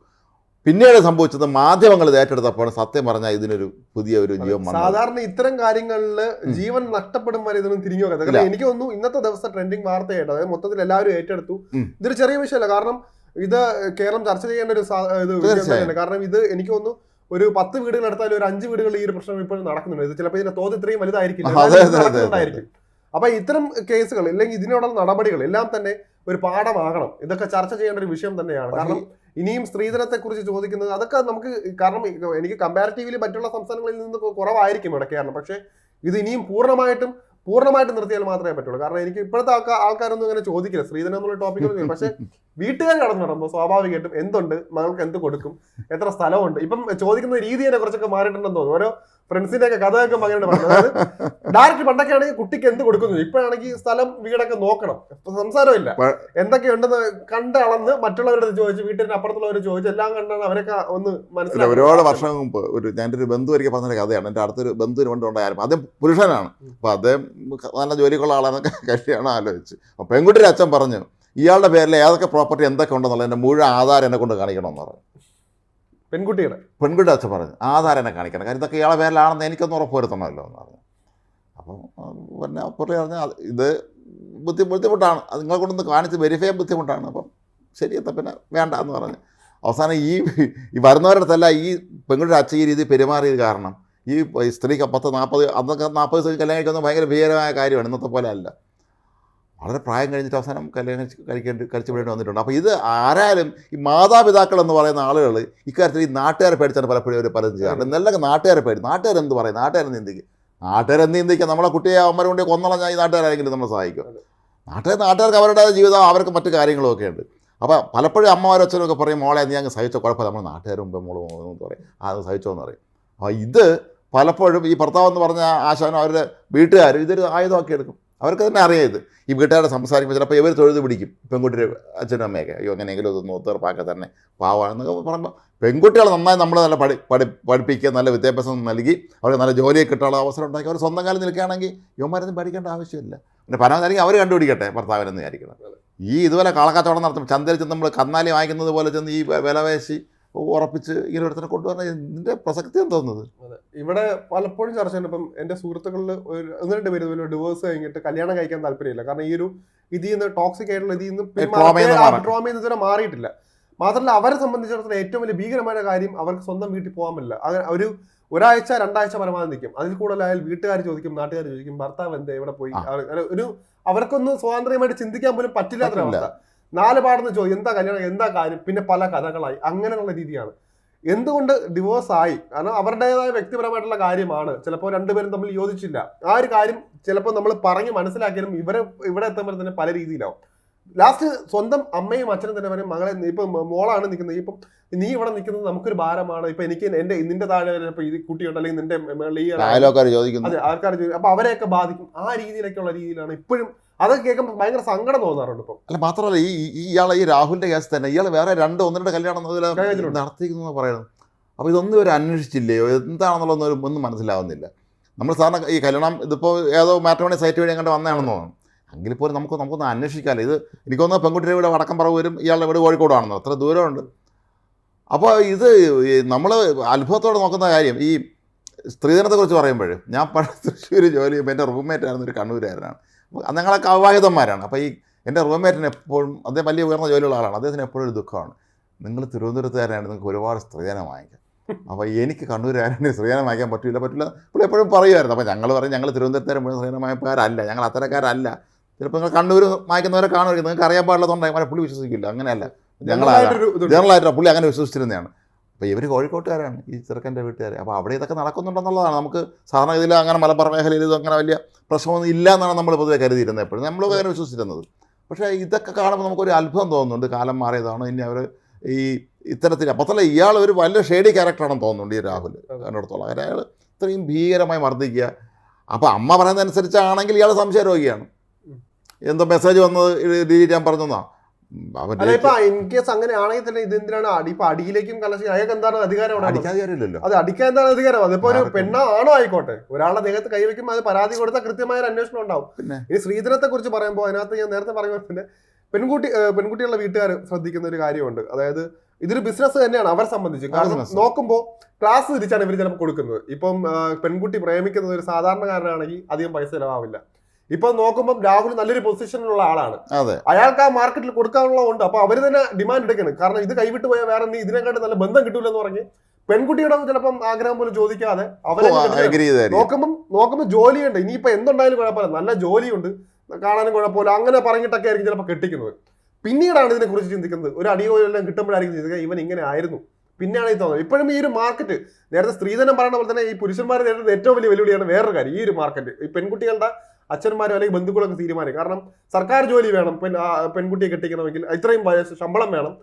പിന്നീട് സംഭവിച്ചത് മാധ്യമങ്ങൾ ഏറ്റെടുത്തപ്പോൾ സത്യം പറഞ്ഞാൽ ഇതിനൊരു പുതിയ ഒരു ജീവൻ സാധാരണ ഇത്തരം കാര്യങ്ങളിൽ ജീവൻ നഷ്ടപ്പെടും വരെ ഇതൊന്നും തിരിഞ്ഞു നോക്കാതെ. എനിക്ക് തോന്നുന്നു ഇന്നത്തെ ദിവസം ട്രെൻഡിങ് വാർത്തയായിട്ട് അതായത് മൊത്തത്തിൽ എല്ലാവരും ഏറ്റെടുത്തു. ഇതൊരു ചെറിയ വിഷയമല്ല. കാരണം ഇത് കേരളം ചർച്ച ചെയ്യേണ്ട ഒരു ഇത് കാരണം ഇത് എനിക്ക് തോന്നുന്നു ഒരു പത്ത് വീടുകൾ എടുത്താലും ഒരു അഞ്ച് വീടുകളിൽ ഈ ഒരു പ്രശ്നം ഇപ്പോൾ നടക്കുന്നുണ്ട്. ഇത് ചിലപ്പോൾ ഇതിന്റെ തോത് ഇത്രയും വലുതായിരിക്കും അപ്പൊ ഇത്തരം കേസുകൾ അല്ലെങ്കിൽ ഇതിനോടുള്ള നടപടികൾ എല്ലാം തന്നെ ഒരു പാഠമാകണം. ഇതൊക്കെ ചർച്ച ചെയ്യേണ്ട ഒരു വിഷയം തന്നെയാണ്. കാരണം ഇനിയും സ്ത്രീധനത്തെക്കുറിച്ച് ചോദിക്കുന്നത് അതൊക്കെ നമുക്ക് കാരണം എനിക്ക് കമ്പാരിറ്റീവ്ലി മറ്റുള്ള സംസ്ഥാനങ്ങളിൽ നിന്ന് കുറവായിരിക്കും ഇവിടെ കേരളം പക്ഷേ ഇത് ഇനിയും പൂർണമായിട്ടും പൂർണമായിട്ടും നിർത്തിയാൽ മാത്രമേ പറ്റുള്ളൂ. കാരണം എനിക്ക് ഇപ്പോഴത്തെ ആൾക്കാരൊന്നും ഇങ്ങനെ ചോദിക്കില്ല. സ്ത്രീധനം എന്നുള്ള ടോപ്പിക്കൊന്നും പക്ഷേ വീട്ടുകാർ കടന്നു നടന്നു. സ്വാഭാവികമായിട്ടും എന്തുണ്ട്? മകൾക്ക് എന്ത് കൊടുക്കും? എത്ര സ്ഥലമുണ്ട്? ഇപ്പം ചോദിക്കുന്ന രീതി തന്നെ കുറച്ചൊക്കെ മാറിയിട്ടുണ്ടെന്ന് തോന്നുന്നു. ഓരോ ഫ്രണ്ട്സിന്റെ ഒക്കെ കഥയൊക്കെ മകനോട് പറഞ്ഞത് അതായത് ഡയറക്റ്റ് പണ്ടൊക്കെ ആണെങ്കിൽ കുട്ടിക്ക് എന്ത് കൊടുക്കുന്നു? ഇപ്പോഴാണെങ്കിൽ സ്ഥലം വീടൊക്കെ നോക്കണം. ഇപ്പൊ സംസാരമില്ല. എന്തൊക്കെയുണ്ടെന്ന് കണ്ട് അളന്ന് മറ്റുള്ളവരോട് ചോദിച്ച് വീട്ടിന്റെ അപ്പുറത്തുള്ളവർ ചോദിച്ച് എല്ലാം കണ്ടാണ് അവരൊക്കെ ഒന്ന് മനസ്സിലായി ഒരുപാട് വർഷം മുമ്പ് ഒരു ഞാൻ ഒരു ബന്ധു ഒരിക്കൽ പറഞ്ഞൊരു കഥയാണ്. എന്റെ അടുത്തൊരു ബന്ധുവിന് കൊണ്ട് ഉണ്ടായിരുന്നു അദ്ദേഹം പുരുഷനാണ്. അപ്പോൾ അദ്ദേഹം നല്ല ജോലിക്കുള്ള ആളാണെന്നൊക്കെ കക്ഷിയാണ് ആലോചിച്ച്. അപ്പോൾ പെൺകുട്ടിയുടെ അച്ഛൻ പറഞ്ഞു ഇയാളുടെ പേരിൽ ഏതൊക്കെ പ്രോപ്പർട്ടി എന്തൊക്കെ ഉണ്ടെന്നുള്ള എന്റെ മുഴുവൻ ആധാരം എന്നെ കൊണ്ട് കാണിക്കണമെന്ന് പറഞ്ഞു. പെൺകുട്ടിയുടെ? പെൺകുട്ടിയുടെ അച്ഛൻ പറഞ്ഞു ആധാരം എന്നെ കാണിക്കണം. കാര്യം ഇതൊക്കെ ഇയാളെ പേരിലാണെന്ന് എനിക്കൊന്നും ഉറപ്പ് വരുത്തണമല്ലോ എന്ന് പറഞ്ഞു. അപ്പം പിന്നെ പുള്ളി പറഞ്ഞു ഇത് ബുദ്ധി ബുദ്ധിമുട്ടാണ്. അത് നിങ്ങളെ കൊണ്ടൊന്ന് കാണിച്ച് വെരിഫൈ ചെയ്യാൻ ബുദ്ധിമുട്ടാണ്. അപ്പം ശരി എത്ത പിന്നെ വേണ്ട എന്ന് പറഞ്ഞു. അവസാനം ഈ ഈ വരുന്നവരടുത്തല്ല ഈ പെൺകുട്ടിയുടെ അച്ഛൻ ഈ രീതി പെരുമാറിയത് കാരണം ഈ സ്ത്രീക്ക് പത്ത് നാൽപ്പത് അന്നൊക്കെ നാൽപ്പത് വയസ്സ് കല്യാണം കഴിക്കുന്നത് ഭയങ്കര ഭീകരമായ കാര്യമാണ് ഇന്നത്തെ പോലെ അല്ല. വളരെ പ്രായം കഴിഞ്ഞിട്ട് അവസാനം കല്യാണം കഴിക്കേണ്ടി കഴിച്ചു വിടേണ്ടി വന്നിട്ടുണ്ട്. അപ്പോൾ ഇത് ആരായാലും ഈ മാതാപിതാക്കൾ എന്ന് പറയുന്ന ആളുകൾ ഇക്കാര്യത്തിൽ ഈ നാട്ടുകാരെ പേടിച്ചാണ് പലപ്പോഴും അവർ പലതും ചെയ്യാറുണ്ട് നല്ല നാട്ടുകാരെ പേടി. നാട്ടുകാരെന്ത് പറയും? നാട്ടുകാരെന്ത് ചിന്തിക്കും? നാട്ടുകാരെന്ത് ചിന്തിക്കുക നമ്മളെ കുട്ടിയെ അമ്മരെ കൊണ്ട് കൊന്നളഞ്ഞാൽ ഈ നാട്ടുകാരാരെങ്കിലും നമ്മളെ സഹായിക്കും. നാട്ടുകാർ നാട്ടുകാർക്ക് അവരുടെ ജീവിതം അവർക്ക് മറ്റു കാര്യങ്ങളും ഒക്കെ ഉണ്ട്. അപ്പോൾ പലപ്പോഴും അമ്മമാരും അച്ഛനൊക്കെ പറയും മോളെ നീ അങ്ങ് സഹിച്ചോ കുഴപ്പമില്ല. നമ്മൾ നാട്ടുകാർ മുമ്പ് മോൾ എന്ന് പറയും. അത് സഹിച്ചോ എന്ന് പറയും. അപ്പോൾ ഇത് പലപ്പോഴും ഈ ഭർത്താവ് എന്ന് പറഞ്ഞ ആശാനും അവരുടെ വീട്ടുകാരും ഇതൊരു ആയുധമാക്കി എടുക്കും. അവർക്ക് തന്നെ അറിയാം ഇത്. ഈ വീട്ടുകാരെ സംസാരിക്കുമ്പോൾ ചിലപ്പോൾ ഇവർ തൊഴുത് പിടിക്കും. പെൺകുട്ടിയുടെ അച്ഛനും അമ്മയൊക്കെ. അയ്യോ എങ്ങനെയെങ്കിലും ഒന്ന് തീർപ്പാക്കി തന്നെ പാവാണെന്നൊക്കെ പറയുമ്പോൾ പെൺകുട്ടികൾ നന്നായി നമ്മൾ നല്ല പഠി പഠി പഠിപ്പിക്കുക നല്ല വിദ്യാഭ്യാസം നൽകി അവർക്ക് നല്ല ജോലിയൊക്കെ കിട്ടാനുള്ള അവസരം ഉണ്ടാക്കി അവർ സ്വന്തം കാലം നിൽക്കുകയാണെങ്കിൽ യുവമാരൊന്നും പഠിക്കേണ്ട ആവശ്യമില്ല. പിന്നെ പരമാവധി അവർ കണ്ടുപിടിക്കട്ടെ ഭർത്താവിനെന്ന് വിചാരിക്കണം ഈ ഇതുപോലെ കളക്കച്ചവടം നടത്തും ചന്തയിൽ ചെന്ന് നമ്മൾ കന്നാലി വാങ്ങിക്കുന്നത് പോലെ ചെന്ന് ഈ വില പേശി ഉറപ്പിച്ച് ഇങ്ങനെ ഒരുത്തനെ കൊണ്ടുവന്ന ഇതിന്റെ പ്രസക്തി തോന്നുന്നത്? ഇവിടെ പലപ്പോഴും ചർച്ച ചെയ്യുന്നത് ഇപ്പം എന്റെ സുഹൃത്തുക്കളിൽ ഒരു ഒന്ന് രണ്ട് പേര് ഇതുപോലെ ഡിവോഴ്സ് കഴിഞ്ഞിട്ട് കല്യാണം കഴിക്കാൻ താല്പര്യമില്ല. കാരണം ഈ ഒരു ഇതിൽ നിന്ന് ടോക്സിക് ആയിട്ടുള്ള ഇതിൽ നിന്ന് മാറിയിട്ടില്ല. മാത്രമല്ല അവരെ സംബന്ധിച്ചിടത്തോളം ഏറ്റവും വലിയ ഭീകരമായ കാര്യം അവർക്ക് സ്വന്തം വീട്ടിൽ പോകാൻ പറ്റില്ല. അങ്ങനെ ഒരു ഒരാഴ്ച രണ്ടാഴ്ച പരമാവധി നിൽക്കും. അതിൽ കൂടുതലായാൽ വീട്ടുകാർ ചോദിക്കും നാട്ടുകാർ ചോദിക്കും ഭർത്താവ് എന്താ എവിടെ പോയി? ഒരു അവർക്കൊന്നും സ്വാതന്ത്ര്യമായിട്ട് ചിന്തിക്കാൻ പോലും പറ്റില്ലാത്തൊരവസ്ഥ. നാല് പാടുന്ന ചോദ്യം എന്താ കല്യാണം എന്താ കാര്യം പിന്നെ പല കഥകളായി. അങ്ങനെയുള്ള രീതിയാണ്. എന്തുകൊണ്ട് ഡിവോഴ്സ് ആയി? കാരണം അവരുടേതായ വ്യക്തിപരമായിട്ടുള്ള കാര്യമാണ്. ചിലപ്പോൾ രണ്ടുപേരും തമ്മിൽ യോജിച്ചില്ല. ആ ഒരു കാര്യം ചിലപ്പോൾ നമ്മൾ പറഞ്ഞ് മനസ്സിലാക്കിയാലും ഇവരെ ഇവിടെ എത്തുമ്പോൾ തന്നെ പല രീതിയിലാവും. ലാസ്റ്റ് സ്വന്തം അമ്മയും അച്ഛനും തന്നെ പറയും മകളെ ഇപ്പം മോളാണ് നിൽക്കുന്നത്. ഇപ്പം നീ ഇവിടെ നിൽക്കുന്നത് നമുക്കൊരു ഭാരമാണ്. ഇപ്പൊ എനിക്ക് എന്റെ നിന്റെ താഴെ ഇപ്പം ഇത് കുട്ടിയുണ്ട് അല്ലെങ്കിൽ നിന്റെ മേളിൽ. ചോദിക്കുന്നു. അതെ ആൾക്കാർ ചോദിക്കും. അപ്പൊ അവരെയൊക്കെ ബാധിക്കും. ആ രീതിയിലൊക്കെയുള്ള രീതിയിലാണ് ഇപ്പോഴും അതൊക്കെ കേൾക്കുമ്പോൾ ഭയങ്കര സങ്കടം തോന്നാറുണ്ട് ഇപ്പം. അല്ല മാത്രമല്ല ഈ ഇയാളെ ഈ രാഹുലിന്റെ കേസ് തന്നെ ഇയാൾ വേറെ രണ്ട് ഒന്ന് രണ്ട് കല്യാണം നടത്തിയിരിക്കുന്നു പറയുന്നത് അപ്പോൾ ഇതൊന്നും ഇവർ അന്വേഷിച്ചില്ലയോ? എന്താണെന്നുള്ളതൊന്നും ഒന്നും മനസ്സിലാവുന്നില്ല. നമ്മൾ സാറിന് ഈ കല്യാണം ഇതിപ്പോൾ ഏതോ മാട്രിമോണി സൈറ്റ് വഴി അങ്ങോട്ട് വന്നതാണെന്ന് തോന്നുന്നു. എങ്കിൽ പോലും നമുക്ക് നമുക്കൊന്ന് അന്വേഷിക്കാമല്ലോ ഇത് എനിക്കൊന്ന് പെൺകുട്ടിയുടെ വീട് വടക്കം പറവ് വരും ഇയാളുടെ വീട് കോഴിക്കോടാണെന്നോ. അത്ര ദൂരമുണ്ട്. അപ്പോൾ ഇത് നമ്മൾ അത്ഭുതത്തോടെ നോക്കുന്ന കാര്യം ഈ സ്ത്രീധനത്തെക്കുറിച്ച് പറയുമ്പോൾ ഞാൻ പഴയ തൃശ്ശൂർ ജോലി ചെയ്യുമ്പോൾ എന്റെ റൂംമേറ്റ് ആയിരുന്നൊരു ഒരു അപ്പോൾ ഞങ്ങളൊക്കെ അവിവാഹിതന്മാരാണ് അപ്പോൾ ഈ എന്റെ റൂംമേറ്റിന് എപ്പോഴും അദ്ദേഹം വലിയ ഉയർന്ന ജോലിയുള്ള ആളാണ്. അദ്ദേഹത്തിന് എപ്പോഴും ഒരു ദുഃഖമാണ്. നിങ്ങൾ തിരുവനന്തപുരത്തുകാരാണ് നിങ്ങൾക്ക് ഒരുപാട് സ്ത്രീധനം വാങ്ങിക്കാം. അപ്പോൾ എനിക്ക് കണ്ണൂരുകാരനെ സ്ത്രീധനം വാങ്ങിക്കാൻ പറ്റില്ല പറ്റില്ല പുള്ളി എപ്പോഴും പറയുമായിരുന്നു. അപ്പോൾ ഞങ്ങൾ പറയും ഞങ്ങൾ തിരുവനന്തപുരത്തുകാരൻ മുഴുവൻ സ്ത്രീധനം വാങ്ങിയക്കാരല്ല ഞങ്ങൾ അത്തരക്കാരല്ല. ചിലപ്പോൾ നിങ്ങൾ കണ്ണൂർ വാങ്ങിക്കുന്നവരെ കാണുമായിരിക്കും. നിങ്ങൾക്ക് അറിയാൻ പാടില്ലാത്തതുകൊണ്ടായി അവരെ പുള്ളി വിശ്വസിക്കില്ല. അങ്ങനെയല്ല. ഞങ്ങളാ ജനറലായിട്ടൊരു ഇതുണ്ട്. ജനറലായിട്ട്. പുള്ളി അങ്ങനെ വിശ്വസിച്ചിരുന്നതാണ്. അപ്പോൾ ഇവർ കോഴിക്കോട്ടുകാരാണ് ഈ ചെറുക്കന്റെ വീട്ടുകാരെ. അപ്പോൾ അവിടെ ഇതൊക്കെ നടക്കുന്നുണ്ടെന്നുള്ളതാണ്. നമുക്ക് സാധാരണ ഇതിൽ അങ്ങനെ മലബാർ മേഖലയിൽ ഇത് അങ്ങനെ വലിയ പ്രശ്നമൊന്നും ഇല്ല എന്നാണ് നമ്മൾ പൊതുവെ കരുതിയിരുന്നത് എപ്പോഴും. നമ്മളൊക്കെ അങ്ങനെ വിശ്വസിച്ചിരുന്നത്. പക്ഷേ ഇതൊക്കെ കാണുമ്പോൾ നമുക്കൊരു അത്ഭുതം തോന്നുന്നുണ്ട്. കാലം മാറിയതാണ് ഇനി അവർ ഈ ഇത്തരത്തിൽ അപ്പത്തല്ല ഇയാൾ ഒരു വലിയ ഷേഡി ക്യാരക്ടറാണെന്ന് തോന്നുന്നുണ്ട് ഈ രാഹുൽ കണ്ടിടത്തോളം കാരണം അയാൾ ഇത്രയും ഭീകരമായി മർദ്ദിക്കുക. അപ്പോൾ അമ്മ പറയുന്നതനുസരിച്ചാണെങ്കിൽ ഇയാൾ സംശയ രോഗിയാണ് എന്തോ മെസ്സേജ് വന്നത് ഡിലീറ്റ് ചെയ്യാൻ പറഞ്ഞതാണ് ഇൻ കേസ് അങ്ങനെ ആണെങ്കിൽ തന്നെ ഇത് എന്തിനാണ് അടി? ഇപ്പൊ അടിയിലേക്കും കലശി അയാൾക്ക് എന്താണ് അധികാരം അവിടെ? അത് അടിക്കാൻ എന്താണ് അധികാരം? അതിപ്പോ ഒരു പെണ്ണാണോ ആണോ ആയിക്കോട്ടെ. ഒരാളുടെ ദേഹത്ത് കൈവയ്ക്കുമ്പോൾ അത് പരാതി കൊടുത്താൽ കൃത്യമായ ഒരു അന്വേഷണം ഉണ്ടാവും. ഇനി സ്ത്രീധനത്തെ കുറിച്ച് പറയുമ്പോൾ അതിനകത്ത് ഞാൻ നേരത്തെ പറഞ്ഞ പോലെ പെൺകുട്ടി പെൺകുട്ടികളുടെ വീട്ടുകാർ ശ്രദ്ധിക്കുന്ന ഒരു കാര്യമുണ്ട്. അതായത് ഇതൊരു ബിസിനസ് തന്നെയാണ് അവരെ സംബന്ധിച്ച്. കാരണം. നോക്കുമ്പോൾ ക്ലാസ് തിരിച്ചാണ് ഇവർ ചിലപ്പോൾ കൊടുക്കുന്നത്. ഇപ്പം പെൺകുട്ടി പ്രേമിക്കുന്നത് ഒരു സാധാരണക്കാരനാണെങ്കിൽ അധികം പൈസ ചിലവാവില്ല. ഇപ്പൊ നോക്കുമ്പോൾ രാഹുൽ നല്ലൊരു പൊസിഷനിലുള്ള ആളാണ്. അയാൾക്ക് ആ മാർക്കറ്റിൽ കൊടുക്കാനുള്ള ഉണ്ട്. അപ്പൊ അവർ തന്നെ ഡിമാൻഡ് എടുക്കണം. കാരണം ഇത് കൈവിട്ട് പോയാൽ വേറെ നീ ഇതിനെക്കാട്ട് നല്ല ബന്ധം കിട്ടൂലെന്ന് പറഞ്ഞ് പെൺകുട്ടിയുടെ ചിലപ്പം ആഗ്രഹം പോലും ചോദിക്കാതെ അവരെ നോക്കുമ്പോൾ നോക്കുമ്പോൾ ജോലിയുണ്ട്. ഇനിയിപ്പോ എന്തുണ്ടായാലും കുഴപ്പമില്ല. നല്ല ജോലിയുണ്ട്. കാണാനും കുഴപ്പമില്ല. അങ്ങനെ പറഞ്ഞിട്ടൊക്കെ ആയിരിക്കും ചിലപ്പോൾ കെട്ടിക്കുന്നത്. പിന്നീടാണ് ഇതിനെ കുറിച്ച് ചിന്തിക്കുന്നത്. ഒരു അടിയോ എല്ലാം കിട്ടുമ്പോഴായിരിക്കും ചിന്തിക്കുക ഇവൻ ഇങ്ങനെ ആയിരുന്നു. പിന്നെയാണ് ഈ തോന്നുന്നത് ഇപ്പോഴും ഈ ഒരു മാർക്കറ്റ് നേരത്തെ സ്ത്രീധനം പറയുന്ന പോലെ തന്നെ ഈ പുരുഷന്മാരെ നേരിടുന്ന ഏറ്റവും വലിയ വെല്ലുവിളിയാണ് വേറൊരു കാര്യം. ഈ ഒരു മാർക്കറ്റ് ഈ പെൺകുട്ടികളുടെ അച്ഛന്മാരും അല്ലെങ്കിൽ ബന്ധുക്കളൊക്കെ തീരുമാനിക്കും. കാരണം സർക്കാർ ജോലി വേണം പെൺ പെൺകുട്ടിയെ കെട്ടിക്കണമെങ്കിൽ ഇത്രയും വയസ്സ് ശമ്പളം വേണം.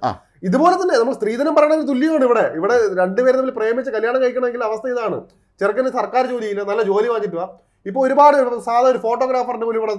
ഇതുപോലെ തന്നെ നമ്മൾ സ്ത്രീധനം പറയുന്നത് തുല്യമാണ് ഇവിടെ. ഇവിടെ രണ്ടുപേരും തമ്മിൽ പ്രേമിച്ച് കല്യാണം കഴിക്കണമെങ്കിൽ അവസ്ഥ ഇതാണ്. ചെറുക്കന് സർക്കാർ ജോലിയില്ല നല്ല ജോലി വാങ്ങിയിട്ട് വാ ഇപ്പൊ ഒരുപാട് സാധാരണ ഒരു ഫോട്ടോഗ്രാഫറിന്റെ പോലും ഇവിടെ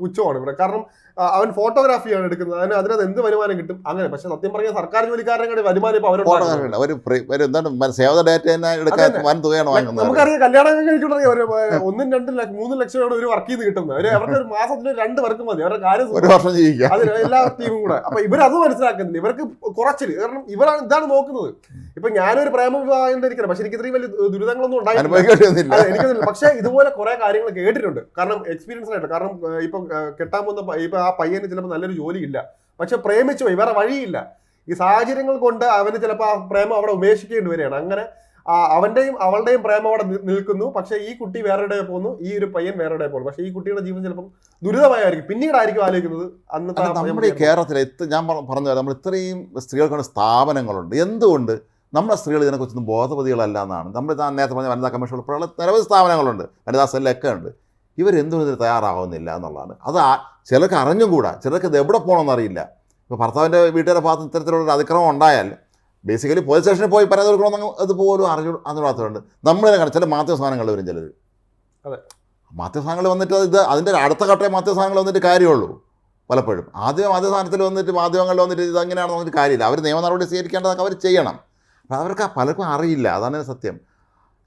പുച്ഛമാണ് ഇവിടെ. കാരണം അവൻ ഫോട്ടോഗ്രാഫിയാണ് എടുക്കുന്നത്. അതിന് അതിനകത്ത് എന്ത് വരുമാനം കിട്ടും? അങ്ങനെ. പക്ഷെ സത്യം പറഞ്ഞാൽ സർക്കാർ ജോലിക്കാരുടെ വരുമാനം ഇപ്പൊ അവരുണ്ടാക്കുന്നത് ഒരു പ്രി- എന്താണ് സേവ ഡേറ്റ തന്നെ എടുക്കാൻ വൻ തുകയാണ് വാങ്ങുന്നത്. നമുക്കറിയാം കല്യാണം കഴിച്ചിട്ടുണ്ടെങ്കിൽ ഒന്നും രണ്ടും ലക്ഷം മൂന്നും ലക്ഷം ഒരു വർക്ക് ചെയ്ത് കിട്ടുന്നത്. അവർ അവർക്ക് ഒരു മാസത്തിൽ രണ്ട് വർക്ക് മതി. അവരുടെ കാര്യം ഒരു വർഷം ജീവിക്കാം. അതിന് എല്ലാ ടീമും കൂടെ. അപ്പൊ ഇവരത് മനസ്സിലാക്കുന്നില്ല. ഇവർക്ക് കുറച്ചിൽ കാരണം ഇവരാണ് ഇതാണ് നോക്കുന്നത്. ഇപ്പൊ ഞാനൊരു പ്രേമ വിവാഹം ഇരിക്കണം പക്ഷെ എനിക്ക് ഇത്രയും വലിയ ദുരിതങ്ങളൊന്നും ഉണ്ടായിട്ടില്ല. എനിക്ക് എനിക്കൊന്നുമില്ല. പക്ഷെ ഇതുപോലെ കുറെ കാര്യങ്ങൾ കേട്ടിട്ടുണ്ട്. കാരണം എക്സ്പീരിയൻസ് ആയിട്ട്. കാരണം ഇപ്പൊ കെട്ടാൻ പോകുന്ന ഇപ്പൊ ആ പയ്യന് ചിലപ്പോൾ നല്ലൊരു ജോലിയില്ല. പക്ഷെ പ്രേമിച്ചു പോയി. വേറെ വഴിയില്ല. ഈ സാഹചര്യങ്ങൾ കൊണ്ട് അവന് ചിലപ്പോൾ ആ പ്രേമം അവിടെ ഉപേക്ഷിക്കേണ്ടി വരികയാണ്. അങ്ങനെ അവന്റെയും അവളുടെയും പ്രേമം അവിടെ നിൽക്കുന്നു. പക്ഷെ ഈ കുട്ടി വേറെ പോകുന്നു. ഈ ഒരു പയ്യൻ വേറെ പോകുന്നു. പക്ഷെ ഈ കുട്ടിയുടെ ജീവൻ ചിലപ്പം ദുരിതമായിരിക്കും. പിന്നീടായിരിക്കും ആലോചിക്കുന്നത് അന്നത്തെ നമ്മുടെ ഈ കേരളത്തിൽ ഞാൻ പറ- പറഞ്ഞു നമ്മൾ ഇത്രയും സ്ത്രീകൾക്കാണ് സ്ഥാപനങ്ങളുണ്ട്. എന്തുകൊണ്ട്? നമ്മുടെ സ്ത്രീകൾ ഇതിനെക്കുറിച്ചൊന്നും ബോധപതികളല്ല എന്നാണ്. നമ്മൾ നേരത്തെ പറഞ്ഞ വനിതാ കമ്മീഷൻ ഉൾപ്പെടെയുള്ള നിരവധി സ്ഥാപനങ്ങളുണ്ട്. വനിതാ സെല്ലൊക്കെ ഉണ്ട് ഇവരെന്തുകൊണ്ട് ഇതിന് തയ്യാറാവുന്നില്ല എന്നുള്ളതാണ്. അത് ചിലർക്ക് അറിഞ്ഞും കൂടാ. ചിലർക്ക് ഇത് എവിടെ പോകണമെന്ന് അറിയില്ല. ഇപ്പോൾ ഭർത്താവിന്റെ വീട്ടുകാരുടെ ഭാഗത്ത് ഇത്തരത്തിലുള്ള അതിക്രമം ഉണ്ടായാൽ ബേസിക്കലി പോലീസ് സ്റ്റേഷനിൽ പോയി പരാതി കൊടുക്കണമെന്ന് അതുപോലും അറിഞ്ഞു അറിഞ്ഞൂടാത്തതുണ്ട് നമ്മളെ കണ്ട ചില മാധ്യമ സാധനങ്ങൾ വരും ചിലർ അതെ. മാധ്യമ സാധനങ്ങൾ വന്നിട്ട് ഇത് അതിന്റെ അടുത്ത ഘട്ടമേ മാധ്യമ സാധനങ്ങൾ വന്നിട്ട് കാര്യമുള്ളൂ. പലപ്പോഴും. ആദ്യം മാധ്യമ സാധനത്തിൽ വന്നിട്ട് മാധ്യമങ്ങളിൽ വന്നിട്ട് ഇത് അങ്ങനെയാണെന്ന് പറഞ്ഞിട്ട് കാര്യമില്ല. അവർ നിയമ നടപടി സ്വീകരിക്കേണ്ടതൊക്കെ അവർ ചെയ്യണം. അപ്പോൾ അവർക്ക് പലർക്കും അറിയില്ല. അതാണ് സത്യം.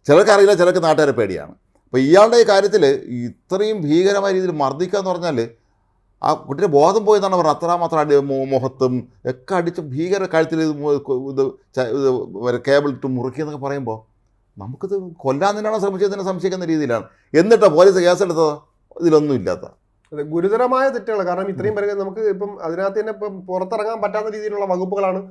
ചിലർക്ക് അറിയില്ല ചിലർക്ക് നാട്ടുകാരെ പേടിയാണ്. അപ്പോൾ ഇയാളുടെ ഈ കാര്യത്തിൽ ഇത്രയും ഭീകരമായ രീതിയിൽ മർദ്ദിക്കുക എന്ന് പറഞ്ഞാൽ ആ കുട്ടിയുടെ ബോധം പോയെന്നാണ് പറഞ്ഞത്. അത്രമാത്രം അടി മുഖത്തും ഒക്കെ അടിച്ച് ഭീകര കാര്യത്തിൽ ഇത് ഇത് കേബിൾ ഇട്ട് മുറുക്കിയെന്നൊക്കെ പറയുമ്പോൾ നമുക്കിത് കൊല്ലാൻ തന്നെയാണോ ശ്രമിച്ചതെന്ന് സംശയിക്കുന്ന രീതിയിലാണ്. എന്നിട്ടാണ് പോലീസ് കേസെടുത്തത് ഇതിലൊന്നും ഇല്ലാത്ത. ഗുരുതരമായ തെറ്റുകൾ കാരണം ഇത്രയും പേർക്ക് നമുക്ക് ഇപ്പം അതിനകത്ത് തന്നെ ഇപ്പം പുറത്തിറങ്ങാൻ പറ്റാത്ത രീതിയിലുള്ള വകുപ്പുകളാണ്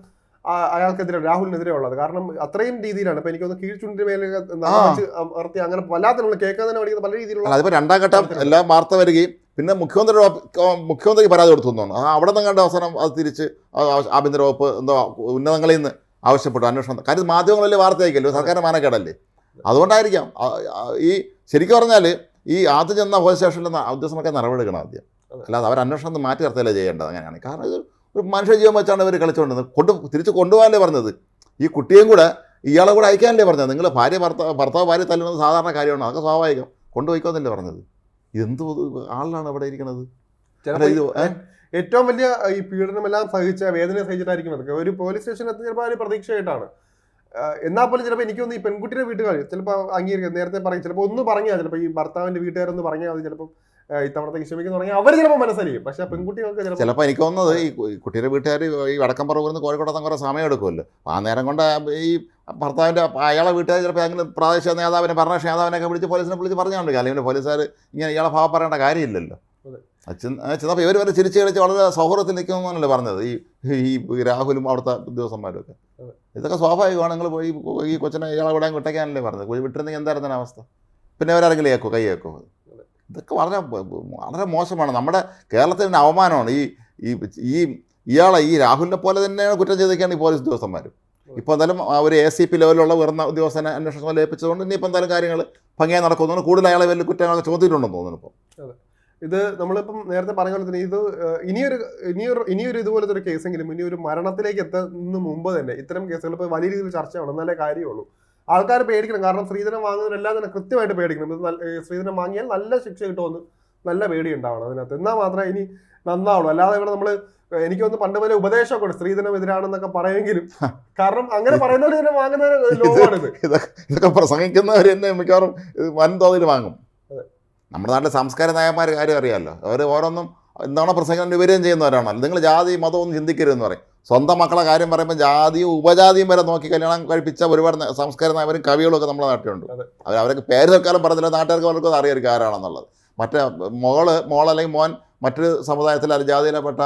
അയാൾക്കെതിരെ രാഹുലിനെതിരെ ഉള്ളത്. കാരണം അത്രയും രീതിയിലാണ്. ഇപ്പൊ എനിക്കൊന്ന് കീഴ്ചുണ്ടി മേലെ നടത്തി അങ്ങനെ വല്ലാത്ത കേൾക്കാൻ തന്നെ പഠിക്കുന്ന പല രീതിയിലുള്ള അതിപ്പോ രണ്ടാം ഘട്ടം എല്ലാം വാർത്ത വരികയും പിന്നെ മുഖ്യമന്ത്രിയുടെ മുഖ്യമന്ത്രി പരാതി കൊടുത്തു ആ അവിടെ നിന്ന് കണ്ട അവസരം അത് തിരിച്ച് ആഭ്യന്തര വകുപ്പ് എന്തോ ഉന്നതങ്ങളിൽ നിന്ന് ആവശ്യപ്പെട്ടു അന്വേഷണം. കാര്യം മാധ്യമങ്ങളല്ലേ വാർത്ത അയക്കല്ലോ സർക്കാരിന്റെ മാനക്കേടല്ലേ? അതുകൊണ്ടായിരിക്കാം. ഈ ശരിക്കും പറഞ്ഞാൽ ഈ ആദ്യം ചെന്ന പോലീസ് സ്റ്റേഷനിൽ നിന്ന് നടപടി എടുക്കണം ആദ്യം. അല്ലാതെ അവർ അന്വേഷണം മാറ്റി നിർത്തലേ ചെയ്യേണ്ടത് അങ്ങനെയാണ്. കാരണം ഇത് ഒരു മനുഷ്യ ജീവൻ വെച്ചാണ് ഇവർ കളിച്ചുകൊണ്ടിരുന്നത് കൊണ്ട് തിരിച്ച് കൊണ്ടുപോകാനല്ലേ പറഞ്ഞത്? ഈ കുട്ടിയും കൂടെ ഇയാളെ കൂടെ അയക്കാനല്ലേ പറഞ്ഞത്? നിങ്ങൾ ഭാര്യ ഭർത്താവ് ഭർത്താവ് ഭാര്യ തല്ലുന്നത് സാധാരണ കാര്യമാണ്? അതൊക്കെ സ്വാഭാവികം. കൊണ്ടുപോയിക്കോന്നല്ലേ പറഞ്ഞത്. എന്ത് ആളിലാണ് അവിടെ ഇരിക്കുന്നത്? ഏറ്റവും വലിയ ഈ പീഡനമെല്ലാം സഹിച്ച വേദന സഹിച്ചിട്ടായിരിക്കും അതൊക്കെ ഒരു പോലീസ് സ്റ്റേഷനിൽ ചിലപ്പോൾ ഒരു പ്രതീക്ഷയായിട്ടാണ്. എന്നാൽ പോലും ചിലപ്പോൾ എനിക്കൊന്ന് ഈ പെൺകുട്ടിയുടെ വീട്ടുകാർ ചിലപ്പോൾ അംഗീകരിക്കും. നേരത്തെ പറയും ചിലപ്പോൾ ഒന്ന് പറഞ്ഞാൽ ചിലപ്പോൾ ഈ ഭർത്താവിന്റെ വീട്ടുകാരൊന്ന് പറഞ്ഞാൽ അത് ചിലപ്പോൾ ആഹ് വിശ്രമിക്കുന്നു തുടങ്ങി അവർ ചിലപ്പോൾ മനസ്സിലായി. പക്ഷെ പെൺകുട്ടികൾക്ക് ചിലപ്പോൾ എനിക്ക് തോന്നുന്നത് ഈ കുട്ടിയുടെ വീട്ടുകാർ ഈ വടക്കം പറവൂർന്ന് കോഴിക്കോട്ടെത്താൻ കുറേ സമയം എടുക്കുമല്ലോ. അപ്പോൾ ആ നേരം കൊണ്ട് ഈ ഭർത്താവിന്റെ അയാളെ വീട്ടുകാർ ചിലപ്പോൾ ഏതെങ്കിലും പ്രാദേശിക നേതാവിനെ ഭരണകക്ഷി നേതാവിനൊക്കെ വിളിച്ച് പോലീസിനെ വിളിച്ച് പറഞ്ഞുകൊണ്ട് അല്ലെങ്കിൽ പോലീസുകാർ ഇങ്ങനെ ഇയാളെ ഭാവം പറയേണ്ട കാര്യമില്ലല്ലോ. അച്ഛൻ അച്ഛൻ ചെന്നപ്പോൾ ഇവർ വരെ ചിരിച്ച് കളിച്ച് വളരെ സൗഹൃദത്തിൽ നിൽക്കുന്നതെന്നല്ലേ പറഞ്ഞത്. ഈ ഈ രാഹുലും അവിടുത്തെ ഉദ്യോഗസ്ഥന്മാരും ഒക്കെ ഇതൊക്കെ സ്വാഭാവികമാണ്. നിങ്ങൾ പോയി ഈ കൊച്ചിനെ ഇയാളെ വിടാൻ വിട്ടേക്കാനല്ലേ പറഞ്ഞത്. വിട്ടിരുന്നെങ്കിൽ എന്തായിരുന്നു അവസ്ഥ? പിന്നെ അവരാരെങ്കിലും ഏക്കോ കൈ ഏക്കോ ഇതൊക്കെ വളരെ വളരെ മോശമാണ്. നമ്മുടെ കേരളത്തിൽ തന്നെ അവമാനമാണ്. ഈ ഈ ഇയാളെ ഈ രാഹുലിനെ പോലെ തന്നെയാണ് കുറ്റം ചെയ്തൊക്കെയാണ് ഈ പോലീസ് ഉദ്യോഗസ്ഥന്മാരും. ഇപ്പോൾ എന്തായാലും ഒരു എ സി പി ലെവലിലുള്ള ഉയർന്ന ഉദ്യോഗസ്ഥനെ അന്വേഷണം ലയിപ്പിച്ചതുകൊണ്ട് ഇനിയിപ്പോൾ എന്തായാലും കാര്യങ്ങൾ ഭംഗിയായി നടക്കുന്നുണ്ട് കൂടുതൽ അയാളെ വലിയ കുറ്റങ്ങളൊക്കെ ചോദിച്ചിട്ടുണ്ടെന്ന് തോന്നുന്നു ഇപ്പോൾ ഇത് നമ്മളിപ്പം നേരത്തെ പറഞ്ഞ പോലെ തന്നെ ഇത് ഇനിയൊരു ഇനിയൊരു ഇനിയൊരു ഇതുപോലത്തെ ഒരു കേസെങ്കിലും ഇനിയൊരു മരണത്തിലേക്ക് എത്തുന്ന മുമ്പ് തന്നെ ഇത്തരം കേസുകൾ ഇപ്പോൾ വലിയ രീതിയിൽ ചർച്ചയാണ് എന്നാലേ കാര്യമുള്ളൂ. ആൾക്കാർ പേടിക്കണം. കാരണം സ്ത്രീധനം വാങ്ങുന്നവരെല്ലാം തന്നെ കൃത്യമായിട്ട് പേടിക്കണം. ഇത് സ്ത്രീധനം വാങ്ങിയാൽ നല്ല ശിക്ഷ കിട്ടുമെന്ന് നല്ല പേടി ഉണ്ടാവണം അതിനകത്ത്. എന്നാൽ മാത്രമേ ഇനി നന്നാവുള്ളൂ. അല്ലാതെ ഇവിടെ നമ്മൾ എനിക്ക് വന്ന് പണ്ട് പോലെ ഉപദേശമൊക്കെ ഉണ്ട്. സ്ത്രീധനം എതിരാണെന്നൊക്കെ പറയുമെങ്കിലും കാരണം അങ്ങനെ പറയുന്നവർ തന്നെ വാങ്ങുന്ന ലോകമാണിത്. ഇതൊക്കെ ഇതൊക്കെ പ്രസംഗിക്കുന്നവർ തന്നെ മിക്കവാറും വൻതോതിൽ വാങ്ങും. നമ്മുടെ നാട്ടിലെ സംസ്കാര നായകന്മാർ കാര്യം അറിയാമല്ലോ അവർ ഓരോന്നും എന്താണോ പ്രസംഗം വിവരം ചെയ്യുന്നവരാണല്ലോ നിങ്ങൾ ജാതി മതമൊന്നും ചിന്തിക്കരുതെന്ന് പറയും. സ്വന്തം മക്കളെ കാര്യം പറയുമ്പോൾ ജാതിയും ഉപജാതിയും വരെ നോക്കി കല്യാണം കഴിപ്പിച്ച ഒരുപാട് സംസ്കാരം അവരും കവികളൊക്കെ നമ്മുടെ നാട്ടിലുണ്ട്. അവർ അവരൊക്കെ പേര് തൽക്കാലം പറഞ്ഞില്ല നാട്ടുകാർക്ക് അവർക്കൊന്നും അറിയായിരിക്കും ആരാണെന്നുള്ളത്. മറ്റേ മോൾ മോൾ അല്ലെങ്കിൽ മോൻ മറ്റൊരു സമുദായത്തിൽ അല്ലെങ്കിൽ ജാതിയിലെപ്പെട്ട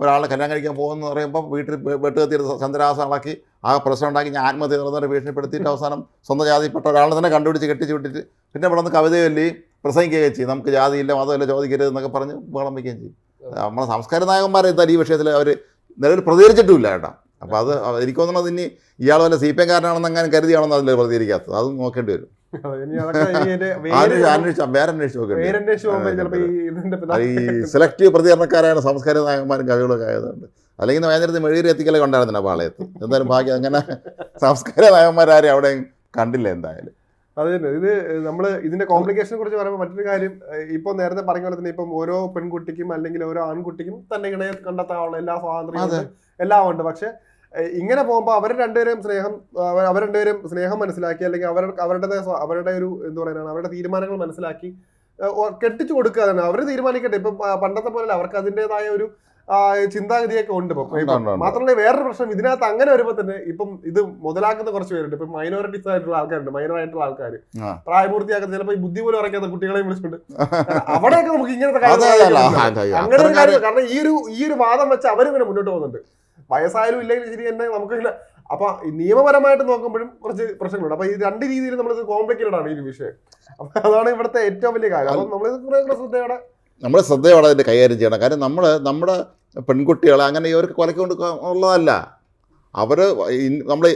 ഒരാളെ കല്യാണം കഴിക്കാൻ പോകുമെന്ന് പറയുമ്പോൾ വീട്ടിൽ വെട്ടുകത്തിയിട്ട് ചന്ദ്രാസം ഇളക്കി ആ പ്രശ്നം ഉണ്ടാക്കി ഞാൻ ആത്മഹത്യ നടന്നവരെ ഭീഷണിപ്പെടുത്തിയിട്ട് അവസാനം സ്വന്തം ജാതിപ്പെട്ട ഒരാളെ തന്നെ കണ്ടുപിടിച്ച് കെട്ടിച്ച് വിട്ടിട്ട് പിന്നെ ഇവിടെ നിന്ന് കവിത ചൊല്ലി പ്രസംഗിക്കുകയും ചെയ്യും. നമുക്ക് ജാതിയില്ല മതമില്ല ചോദിക്കരുത് എന്നൊക്കെ പറഞ്ഞ് വിളമ്പിക്കുകയും ചെയ്യും. നമ്മളെ സംസ്കാര നായകന്മാരെ എന്തായാലും ഈ വിഷയത്തിൽ അവർ നിലവിൽ പ്രതികരിച്ചിട്ടുമില്ല കേട്ടോ അപ്പോൾ അത് എനിക്ക് തോന്നുന്നത് ഇനി ഇയാൾ വല്ല സി പി എം കാരനാണെന്ന് അങ്ങനെ കരുതിയാണെന്ന് അതിൽ പ്രതികരിക്കാത്തത്. അതും നോക്കേണ്ടി വരും. ഈ സെലക്റ്റീവ് പ്രതികരണക്കാരായ സംസ്കാര നായകന്മാരും കവികളൊക്കെ ആയതുകൊണ്ട്. അല്ലെങ്കിൽ വൈകുന്നേരത്ത് മെഴുകിരി എത്തിക്കലൊക്കെ ഉണ്ടായിരുന്നില്ല പാളയത്ത്. എന്തായാലും ഭാഗ്യം അങ്ങനെ സംസ്കാര നായകന്മാരും അവിടെ കണ്ടില്ല എന്തായാലും. അത് തന്നെ ഇത് നമ്മൾ ഇതിന്റെ കോംപ്ലിക്കേഷനെ കുറിച്ച് പറയുമ്പോൾ മറ്റൊരു കാര്യം ഇപ്പൊ നേരത്തെ പറഞ്ഞ പോലെ തന്നെ ഇപ്പം ഓരോ പെൺകുട്ടിക്കും അല്ലെങ്കിൽ ഓരോ ആൺകുട്ടിക്കും തന്നെ ഇണയെ കണ്ടെത്താനുള്ള എല്ലാ സ്വാതന്ത്ര്യവും എല്ലാം ഉണ്ട്. പക്ഷെ ഇങ്ങനെ പോകുമ്പോൾ അവർ രണ്ടുപേരും സ്നേഹം അവർ രണ്ടുപേരും സ്നേഹം മനസ്സിലാക്കി അല്ലെങ്കിൽ അവർ അവരുടെ അവരുടെ ഒരു എന്താ പറയുക അവരുടെ തീരുമാനങ്ങൾ മനസ്സിലാക്കി കെട്ടിച്ചു കൊടുക്കുക തന്നെ. അവർ തീരുമാനിക്കട്ടെ. ഇപ്പം പണ്ടത്തെ പോലെ അവർക്ക് അതിന്റെതായ ഒരു ചിന്താഗതിയൊക്കെ ഉണ്ട് ഇപ്പം. മാത്രമല്ല വേറൊരു പ്രശ്നം ഇതിനകത്ത് അങ്ങനെ വരുമ്പോൾ തന്നെ ഇപ്പം ഇത് മുതലാക്കുന്ന കുറച്ച് പേരുണ്ട്. ഇപ്പം മൈനോറിറ്റീസ് ആയിട്ടുള്ള ആൾക്കാരുണ്ട് മൈനർ ആയിട്ടുള്ള ആൾക്കാർ. പ്രായപൂർത്തിയാക്കുന്ന ചിലപ്പോൾ ഈ ബുദ്ധി പോലും അറിയാത്ത കുട്ടികളെയും വിളിച്ചിട്ടുണ്ട്. അവിടെയൊക്കെ നമുക്ക് ഇങ്ങനത്തെ. അങ്ങനെ ഒരു കാര്യം കാരണം ഈ ഒരു ഈ ഒരു വാദം വെച്ച് അവരും ഇങ്ങനെ മുന്നോട്ട് പോകുന്നുണ്ട്. വയസ്സായാലും ഇല്ലെങ്കിൽ ശരി തന്നെ നമുക്ക് അപ്പൊ നിയമപരമായിട്ട് നോക്കുമ്പോഴും കുറച്ച് പ്രശ്നങ്ങളുണ്ട്. അപ്പൊ ഈ രണ്ട് രീതിയിൽ നമ്മൾ കോംപ്ലിക്കേറ്റഡ് ആണ് ഈ വിഷയം. അപ്പൊ അതാണ് ഇവിടുത്തെ ഏറ്റവും വലിയ കാര്യം. അപ്പൊ നമ്മൾ ശ്രദ്ധയോടെ നമ്മൾ ശ്രദ്ധയോടെ അതിന്റെ കൈകാര്യം ചെയ്യണം. കാര്യം നമ്മൾ നമ്മുടെ പെൺകുട്ടികളെ അങ്ങനെ ഇവർക്ക് കൊലയ്ക്ക് കൊണ്ട് ഉള്ളതല്ല. അവർ നമ്മൾ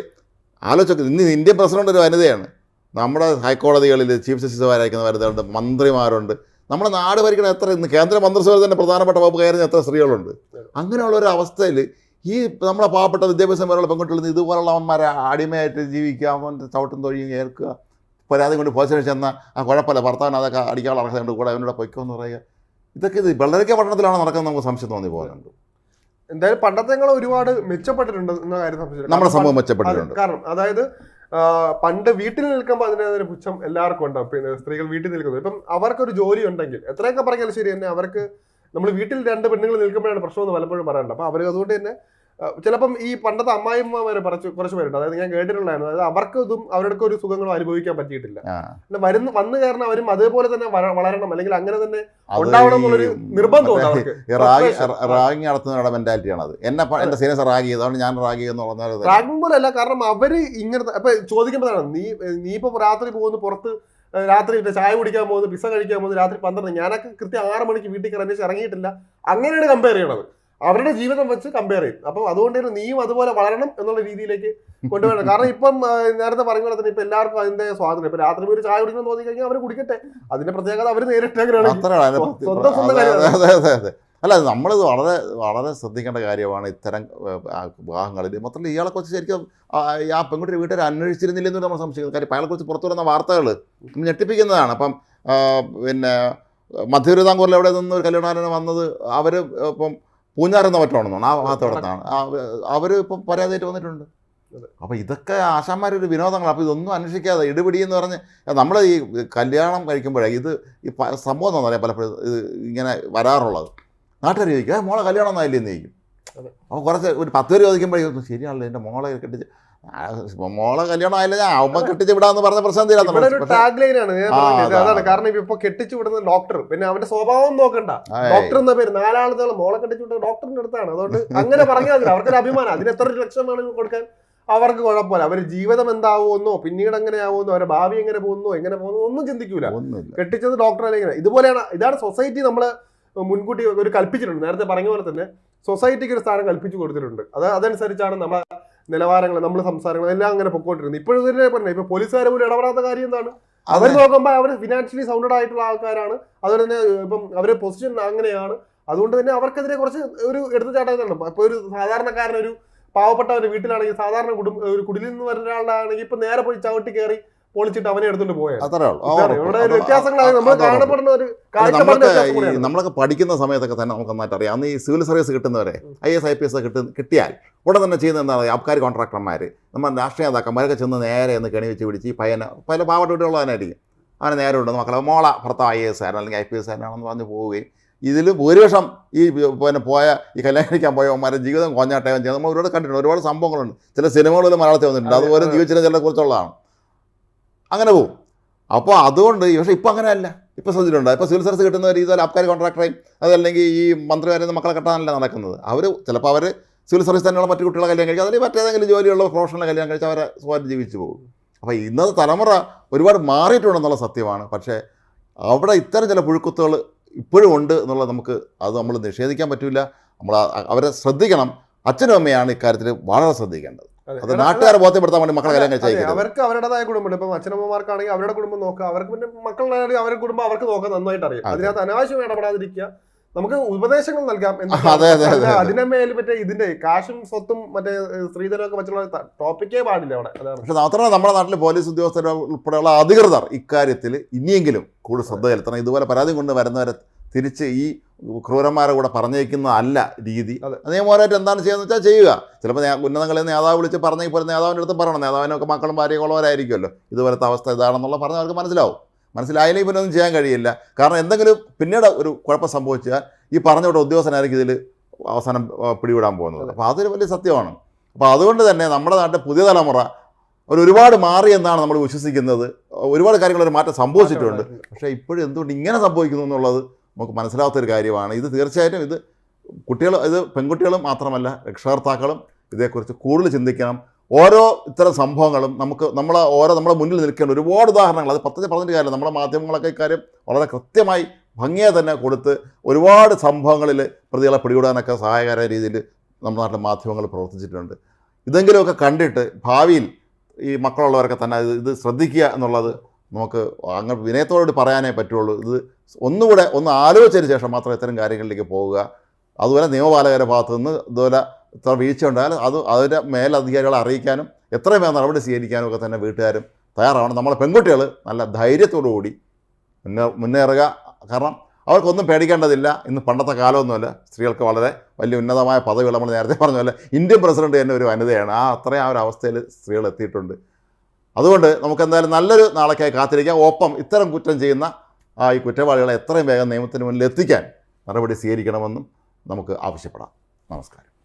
ആലോചിക്കുന്നത് ഇന്ന് ഇന്ത്യൻ പ്രസിഡന്റ് ഒരു വനിതയാണ്. നമ്മുടെ ഹൈക്കോടതികളിൽ ചീഫ് ജസ്റ്റിസുമാരായിരിക്കുന്ന വനിതയുണ്ട് മന്ത്രിമാരുണ്ട്. നമ്മുടെ നാട് ഭരിക്കുന്ന എത്ര ഇന്ന് കേന്ദ്ര മന്ത്രിസഭയിൽ തന്നെ പ്രധാനപ്പെട്ട വകുപ്പ് കയറുന്ന എത്ര സ്ത്രീകളുണ്ട്. അങ്ങനെയുള്ള ഒരു അവസ്ഥയിൽ ഈ നമ്മളെ പാവപ്പെട്ട വിദ്യാഭ്യാസം വരെയുള്ള പെൺകുട്ടികളിൽ നിന്ന് ഇതുപോലുള്ളവന്മാരെ അടിമയായിട്ട് ജീവിക്കുക അവന്റെ ചവിട്ടും തൊഴിയും ഏൽക്കുക പരാതി കൊണ്ട് പോലീസിൽ ചെന്ന ആ കുഴപ്പമില്ല ഭർത്താവിന് അതൊക്കെ അടിക്കാനുള്ള അർഹതയുണ്ട് കൂടെ അവനോട് പൊയ്ക്കോ എന്ന് പറയുക. ഇതൊക്കെ ഇത് വെള്ളരിക്ക പട്ടണത്തിലാണ് നടക്കുന്നത് നമുക്ക് സംശയം തോന്നി പോകുന്നുണ്ട് എന്തായാലും പണ്ടത്തെങ്ങൾ ഒരുപാട് മെച്ചപ്പെട്ടിട്ടുണ്ട് എന്ന കാര്യം സംശയം നമ്മുടെ സംഭവം മെച്ചപ്പെട്ടിട്ടുണ്ട്. കാരണം അതായത് പണ്ട് വീട്ടിൽ നിൽക്കുമ്പോൾ അതിനൊരു പുച്ഛം എല്ലാവർക്കും ഉണ്ടാവും പിന്നെ സ്ത്രീകൾ വീട്ടിൽ നിൽക്കുന്നത്. ഇപ്പം അവർക്കൊരു ജോലി ഉണ്ടെങ്കിൽ എത്രയൊക്കെ പറഞ്ഞാലും ശരി തന്നെ അവർക്ക് നമ്മൾ വീട്ടിൽ രണ്ട് പെണ്ണുങ്ങൾ നിൽക്കുമ്പോഴാണ് പ്രശ്നമെന്ന് പലപ്പോഴും പറയാറുണ്ട്. അപ്പോൾ അവർ അതുകൊണ്ട് തന്നെ ചിലപ്പം ഈ പണ്ടത്തെ അമ്മായിമ്മമാരെ കുറച്ച് കുറച്ച് പേരുണ്ട്. അതായത് ഞാൻ കേട്ടിട്ടുണ്ടായിരുന്നു അതായത് അവർക്ക് ഇതും അവരുടെ ഒരു സുഖങ്ങളും അനുഭവിക്കാൻ പറ്റിയിട്ടില്ല. പിന്നെ വരുന്ന വന്നു കയറുന്ന അവരും അതേപോലെ തന്നെ വളരണം. അല്ലെങ്കിൽ അങ്ങനെ തന്നെ റാഗിങ് ഉണ്ടാവണം എന്നുള്ളൊരു ഈ നിർബന്ധമുണ്ട് മറ്റേ അവർക്ക്. ഈ റാഗി Frustration. റാഗി നടത്തുന്നവരുടെ മെന്റാലിറ്റിയാണ് അത് എന്നെ എന്റെ സീനിയർ റാഗി ചെയ്തതുകൊണ്ട് ഞാൻ റാഗി എന്ന് പറഞ്ഞാൽ റാഗിംഗ് പോലെ അല്ല. കാരണം അവർ ഇങ്ങനത്തെ അപ്പൊ ചോദിക്കുമ്പോഴാണ് നീ നീ ഇപ്പൊ രാത്രി പോകുന്നു പുറത്ത് രാത്രി ചായ കുടിക്കാൻ പോകുന്നു പിസ കഴിക്കാൻ പോകുന്നു രാത്രി പന്ത്രണ്ട് ഞാനൊക്കെ കൃത്യം ആറ് മണിക്ക് വീട്ടിൽ കയറി ഇറങ്ങിയിട്ടില്ല. അങ്ങനെയാണ് കമ്പയർ ചെയ്യണത്. അവരുടെ ജീവിതം വെച്ച് കമ്പയർ ചെയ്യും. അപ്പം അതുകൊണ്ട് തന്നെ നീയും അതുപോലെ വളരണം എന്നുള്ള രീതിയിലേക്ക് കൊണ്ടുവരണം. കാരണം ഇപ്പം നേരത്തെ പറഞ്ഞ പോലെ തന്നെ ഇപ്പൊ എല്ലാവർക്കും അതിന്റെ സ്വാതന്ത്ര്യം. ഇപ്പൊ രാത്രി ഒരു ചായ കുടിക്കണം തോന്നി കഴിഞ്ഞാൽ അവർ കുടിക്കട്ടെ. അതിന്റെ പ്രത്യേകത അവർ നേരിട്ട്. അല്ല നമ്മളിത് വളരെ വളരെ ശ്രദ്ധിക്കേണ്ട കാര്യമാണ് ഇത്തരം വിവാഹങ്ങളിൽ. മൊത്തത്തിൽ ഇയാളെ കുറിച്ച് ശരിക്കും ആ പെൺകുട്ടിയുടെ വീട്ടുകാർ അന്വേഷിച്ചിരുന്നില്ലെന്ന് നമ്മൾ സംശയിക്കുന്നത് കാര്യം അയാളെ കുറിച്ച് പുറത്തു വരുന്ന വാർത്തകൾ ഞെട്ടിപ്പിക്കുന്നതാണ്. അപ്പം പിന്നെ മധ്യതിരുവിതാംകൂറിൽ എവിടെ നിന്ന് ഒരു കല്യാണാലോചന വന്നത് അവർ ഇപ്പം പൂഞ്ഞാറെന്ന പറ്റണമെന്നാണ് ആ ഭാഗത്തോടത്താണ് അവർ ഇപ്പം പരാതിയായിട്ട് വന്നിട്ടുണ്ട്. അപ്പൊ അപ്പോൾ ഇതൊക്കെ ആശാന്മാരൊരു വിനോദങ്ങൾ അപ്പോൾ ഇതൊന്നും അന്വേഷിക്കാതെ ഇടുപിടി എന്ന് പറഞ്ഞ് നമ്മൾ ഈ കല്യാണം കഴിക്കുമ്പോഴേ ഇത് ഈ സംഭവം എന്താണെന്ന് പലപ്പോഴും ഇത് ഇങ്ങനെ വരാറുള്ളത്. നാട്ടുകാർ ചോദിക്കും മോളെ കല്യാണം ഒന്നായില്ലേ? എന്ന് ചോദിക്കും. അപ്പോൾ കുറച്ച് ഒരു പത്ത് പേര് ചോദിക്കുമ്പോഴേക്കും ശരിയാണല്ലോ എന്റെ മോളെ കെട്ടിച്ച് മോളെ കല്യാണം ആയില്ല ഞാൻ അവമ്മ കെട്ടിച്ച് വിടാന്ന് പറഞ്ഞ പ്രശ്നം തീരാണ് കാരണം ഇപ്പൊ കെട്ടിച്ചു വിടുന്ന ഡോക്ടർ പിന്നെ അവന്റെ സ്വഭാവം നോക്കണ്ട. ഡോക്ടർ എന്ന പേര് നാലാളത്തെ മോളെ കെട്ടിച്ചു വിടുന്ന ഡോക്ടറിന്റെ അടുത്താണ്. അതുകൊണ്ട് അങ്ങനെ പറഞ്ഞാൽ അവർക്ക് അവർക്കൊരു അഭിമാനം. അതിന് എത്ര ലക്ഷം വേണമെങ്കിൽ കൊടുക്കാൻ അവർക്ക് കുഴപ്പമില്ല. അവർ ജീവിതം എന്താവുമെന്നോ പിന്നീട് എങ്ങനെ ആവുമെന്നോ അവരുടെ ഭാവി എങ്ങനെ പോകുന്നോ എങ്ങനെ പോകുന്നോ ഒന്നും ചിന്തിക്കൂല. കെട്ടിച്ചത് ഡോക്ടർ അല്ലെങ്കിൽ ഇതുപോലെയാണ് ഇതാണ് സൊസൈറ്റി നമ്മൾ മുൻകൂട്ടി ഒരു കൽപ്പിച്ചിട്ടുണ്ട്. നേരത്തെ പറഞ്ഞ പോലെ തന്നെ സൊസൈറ്റിക്ക് ഒരു സ്ഥാനം കൽപ്പിച്ചു കൊടുത്തിട്ടുണ്ട്. അത് അതനുസരിച്ചാണ് നമ്മളെ നിലവാരങ്ങൾ നമ്മൾ സംസാരങ്ങൾ എല്ലാം അങ്ങനെ പൊക്കോണ്ടിരുന്നത് ഇപ്പോഴും ഇതിനെ പറഞ്ഞ ഇപ്പൊ പോലീസുകാരെ പോലും ഇടപെടാത്ത കാര്യം എന്താണ്? അവർ നോക്കുമ്പോൾ അവർ ഫിനാൻഷ്യലി സൗണ്ടഡ് ആയിട്ടുള്ള ആൾക്കാരാണ്. അതുപോലെ തന്നെ ഇപ്പം അവരെ പൊസിഷൻ അങ്ങനെയാണ്. അതുകൊണ്ട് തന്നെ അവർക്കെതിരെ കുറച്ച് ഒരു എടുത്തുചാട്ടം ഇപ്പൊ ഒരു സാധാരണക്കാരൻ ഒരു പാവപ്പെട്ടവരുടെ വീട്ടിലാണെങ്കിൽ സാധാരണ കുടുംബ ഒരു കുടിലിൽ നിന്ന് വരുന്ന ഒരാളാണെങ്കിൽ ഇപ്പൊ നേരെ പോയി ചവിട്ടി കയറി പൊളിച്ചിട്ട് അവനെ എടുത്തുകൊണ്ട് പോയത് അത്രേ ഉള്ളൂ. നമ്മളൊക്കെ പഠിക്കുന്ന സമയത്തൊക്കെ തന്നെ നമുക്ക് നന്നായിട്ട് അറിയാം. അന്ന് ഈ civil service കിട്ടുന്നവരെ I S I P S കിട്ടുന്ന കിട്ടിയാൽ ഉടൻ തന്നെ ചെയ്യുന്ന എന്താണ് അബ്കാരി കോൺട്രാക്ടർമാർ നമ്മൾ രാഷ്ട്രീയ നേതാക്കന്മാരൊക്കെ ചെന്ന് നേരെ ഒന്ന് കെണി വെച്ച് പിടിച്ച് പയ്യനെ പല പാവപ്പെട്ട വീട്ടുള്ളവനായിരിക്കും അവനെ നേരെ ഉണ്ടെന്ന് മക്കളെ മോള ഭർത്താവ് ഐ എസ് ആയിരുന്നു അല്ലെങ്കിൽ ഐ പി എസ് ആരാണെന്ന് പറഞ്ഞ് പോവുകയും ഇതിൽ ഭൂരിപക്ഷം ഈ പിന്നെ പോയ ഈ കല്യാണം കഴിക്കാൻ പോയവന്മാരെ ജീവിതം കൊഞ്ഞാട്ടയം ചെയ്യുന്നത് നമ്മൾ ഒരുപാട് കണ്ടിട്ടുണ്ട്. ഒരുപാട് സംഭവങ്ങളുണ്ട്. ചില സിനിമകളിൽ മലയാളത്തിൽ വന്നിട്ടുണ്ട്. അതുപോലെ അതെ. ജീവിച്ചിരുന്ന ചിലരെ കുറിച്ചുള്ളതാണ് അങ്ങനെ പോവും. അപ്പോൾ അതുകൊണ്ട് പക്ഷേ ഇപ്പോൾ അങ്ങനെയല്ല ഇപ്പോൾ ശ്രദ്ധിച്ചിട്ടുണ്ട്? ഇപ്പോൾ സിവിൽ സർവീസ് കിട്ടുന്ന രീതിയിൽ ആൾക്കാർ കോൺട്രാക്ടറേയും അതല്ലെങ്കിൽ ഈ മന്ത്രിമാരെ മക്കളെ കെട്ടാനല്ല നടക്കുന്നത്. അവർ ചിലപ്പോൾ അവർ സിവിൽ സർവീസ് തന്നെയുള്ള മറ്റു കുട്ടികളെ കല്യാണം കഴിക്കുക അല്ലെങ്കിൽ മറ്റേതെങ്കിലും ജോലിയുള്ള പ്രൊഫഷണൽ കല്യാണം കഴിച്ചാൽ അവരെ സ്വകാര്യം ജീവിച്ചു പോകും. അപ്പോൾ ഇന്നത്തെ തലമുറ ഒരുപാട് മാറിയിട്ടുണ്ടെന്നുള്ള സത്യമാണ്. പക്ഷേ അവിടെ ഇത്തരം ചില പുഴുക്കുത്തുകൾ ഇപ്പോഴും ഉണ്ട് എന്നുള്ളത് നമുക്ക് അത് നമ്മൾ നിഷേധിക്കാൻ പറ്റില്ല നമ്മൾ അവരെ ശ്രദ്ധിക്കണം. അച്ഛനും അമ്മയാണ് ഇക്കാര്യത്തിൽ വളരെ ശ്രദ്ധിക്കേണ്ടത്. അതെ. നാട്ടുകാരെ ബോധ്യപ്പെടുത്താൻ വേണ്ടി മക്കളെ കല്യാണം കഴിച്ചയക്കരുത് അവർക്ക് അവരുടേതായ കുടുംബമുണ്ട്. ഇപ്പം അച്ഛനമ്മമാർക്കാണെങ്കിൽ അവരുടെ കുടുംബം നോക്കുക അവർക്ക് പിന്നെ മക്കളുടെ അവരുടെ കുടുംബം അവർക്ക് നോക്കാൻ നന്നായിട്ട് അറിയാം. അതെ. അതിനകത്ത് അനാവശ്യം ഇടപെടാതിരിക്കുക. നമുക്ക് ഉപദേശങ്ങൾ നൽകാം അതെ, അതെ, അതെ, അതിനെ മേൽ മറ്റേ ഇതിന്റെ കാശും സ്വത്തും മറ്റേ സ്ത്രീധനമൊക്കെ വെച്ചുള്ള ടോപ്പിക്കേ പാടില്ല അവിടെ. പക്ഷെ മാത്രമല്ല നമ്മുടെ നാട്ടിലെ പോലീസ് ഉദ്യോഗസ്ഥർ ഉൾപ്പെടെയുള്ള അധികൃതർ ഇക്കാര്യത്തിൽ ഇനിയെങ്കിലും കൂടുതൽ ശ്രദ്ധ ചെലുത്തണം. ഇതുപോലെ പരാതി കൊണ്ട് വരുന്നവരെ തിരിച്ച് ഈ ക്രൂരന്മാരെ കൂടെ പറഞ്ഞേക്കുന്നതല്ല രീതി. അതെ. നിയമപരമായിട്ട് എന്താണ് ചെയ്യുന്നത് വെച്ചാൽ ചെയ്യുക. ചിലപ്പോൾ ഉന്നതങ്ങളിൽ നേതാവ് വിളിച്ച് പറഞ്ഞെങ്കിൽ പോലെ നേതാവിന്റെ അടുത്ത് പറയണം. നേതാവിനൊക്കെ മക്കളും ഭാര്യകളോരായിരിക്കുമല്ലോ ഇതുപോലത്തെ അവസ്ഥ ഇതാണെന്നുള്ള പറഞ്ഞാൽ അവർക്ക് മനസ്സിലാവും. മനസ്സിലായില്ലെങ്കിൽ പിന്നെ ഒന്നും ചെയ്യാൻ കഴിയില്ല. കാരണം എന്തെങ്കിലും പിന്നീട് ഒരു കുഴപ്പം സംഭവിച്ചാൽ ഈ പറഞ്ഞ ഉദ്യോഗസ്ഥനായിരിക്കും ഇതിൽ അവസാനം പിടിവിടാൻ പോകുന്നത്. അപ്പോൾ അതൊരു വലിയ സത്യമാണ്. അപ്പോൾ അതുകൊണ്ട് തന്നെ നമ്മുടെ നാട്ടിൽ പുതിയ തലമുറ ഒരു ഒരുപാട് മാറി എന്നാണ് നമ്മൾ വിശ്വസിക്കുന്നത്. ഒരുപാട് കാര്യങ്ങൾ ഒരു മാറ്റം സംഭവിച്ചിട്ടുണ്ട്. പക്ഷേ ഇപ്പോഴും എന്തുകൊണ്ട് ഇങ്ങനെ സംഭവിക്കുന്നു എന്നുള്ളത് നമുക്ക് മനസ്സിലാവാത്തൊരു കാര്യമാണ്. ഇത് തീർച്ചയായിട്ടും ഇത് കുട്ടികൾ ഇത് പെൺകുട്ടികളും മാത്രമല്ല രക്ഷകർത്താക്കളും ഇതേക്കുറിച്ച് കൂടുതൽ ചിന്തിക്കണം. ഓരോ ഇത്തരം സംഭവങ്ങളും നമുക്ക് നമ്മൾ ഓരോ നമ്മുടെ മുന്നിൽ നിൽക്കേണ്ട ഒരുപാട് ഉദാഹരണങ്ങൾ. അത് പത്തഞ്ച് പറഞ്ഞിട്ട് കാര്യം നമ്മുടെ മാധ്യമങ്ങളൊക്കെ ഇക്കാര്യം വളരെ കൃത്യമായി ഭംഗിയെ തന്നെ കൊടുത്ത് ഒരുപാട് സംഭവങ്ങളിൽ പ്രതികളെ പിടികൂടാനൊക്കെ സഹായകരമായ രീതിയിൽ നമ്മുടെ നാട്ടിലെ മാധ്യമങ്ങൾ പ്രവർത്തിച്ചിട്ടുണ്ട്. ഇതെങ്കിലുമൊക്കെ കണ്ടിട്ട് ഭാവിയിൽ ഈ മക്കളുള്ളവരൊക്കെ തന്നെ ഇത് ശ്രദ്ധിക്കുക എന്നുള്ളത് നമുക്ക് അങ്ങനെ വിനയത്തോട് പറയാനേ പറ്റുള്ളൂ. ഇത് ഒന്നുകൂടെ ഒന്ന് ആലോചിച്ചതിന് ശേഷം മാത്രം ഇത്തരം കാര്യങ്ങളിലേക്ക് പോവുക. അതുപോലെ നിയമപാലകരുടെ ഭാഗത്തു നിന്ന് ഇതുപോലെ ഇത്ര വീഴ്ച ഉണ്ടായാലും അത് അതിന്റെ മേലധികാരികളെ അറിയിക്കാനും എത്രയും വേഗം നടപടി സ്വീകരിക്കാനും ഒക്കെ തന്നെ വീട്ടുകാരും തയ്യാറാവണം. നമ്മളെ പെൺകുട്ടികൾ നല്ല ധൈര്യത്തോടു കൂടി മുന്നേ മുന്നേറുക. കാരണം അവർക്കൊന്നും പേടിക്കേണ്ടതില്ല. ഇന്ന് പണ്ടത്തെ കാലമൊന്നുമല്ല. സ്ത്രീകൾക്ക് വളരെ വലിയ ഉന്നതമായ പദവികൾ നമ്മൾ നേരത്തെ പറഞ്ഞ പോലെ ഇന്ത്യൻ പ്രസിഡന്റ് തന്നെ ഒരു വനിതയാണ്. ആ അത്രയും ആ ഒരു അവസ്ഥയിൽ സ്ത്രീകൾ എത്തിയിട്ടുണ്ട്. അതുകൊണ്ട് നമുക്ക് എന്തായാലും നല്ലൊരു നാളേക്കായി കാത്തിരിക്കാം. ഒപ്പം ഇത്തരം കുറ്റം ചെയ്യുന്ന ഈ കുറ്റവാളികളെ എത്രയും വേഗം നിയമത്തിന് മുന്നിൽ എത്തിക്കാൻ നടപടി സ്വീകരിക്കണമെന്നും നമുക്ക് ആവശ്യപ്പെടാം. നമസ്കാരം.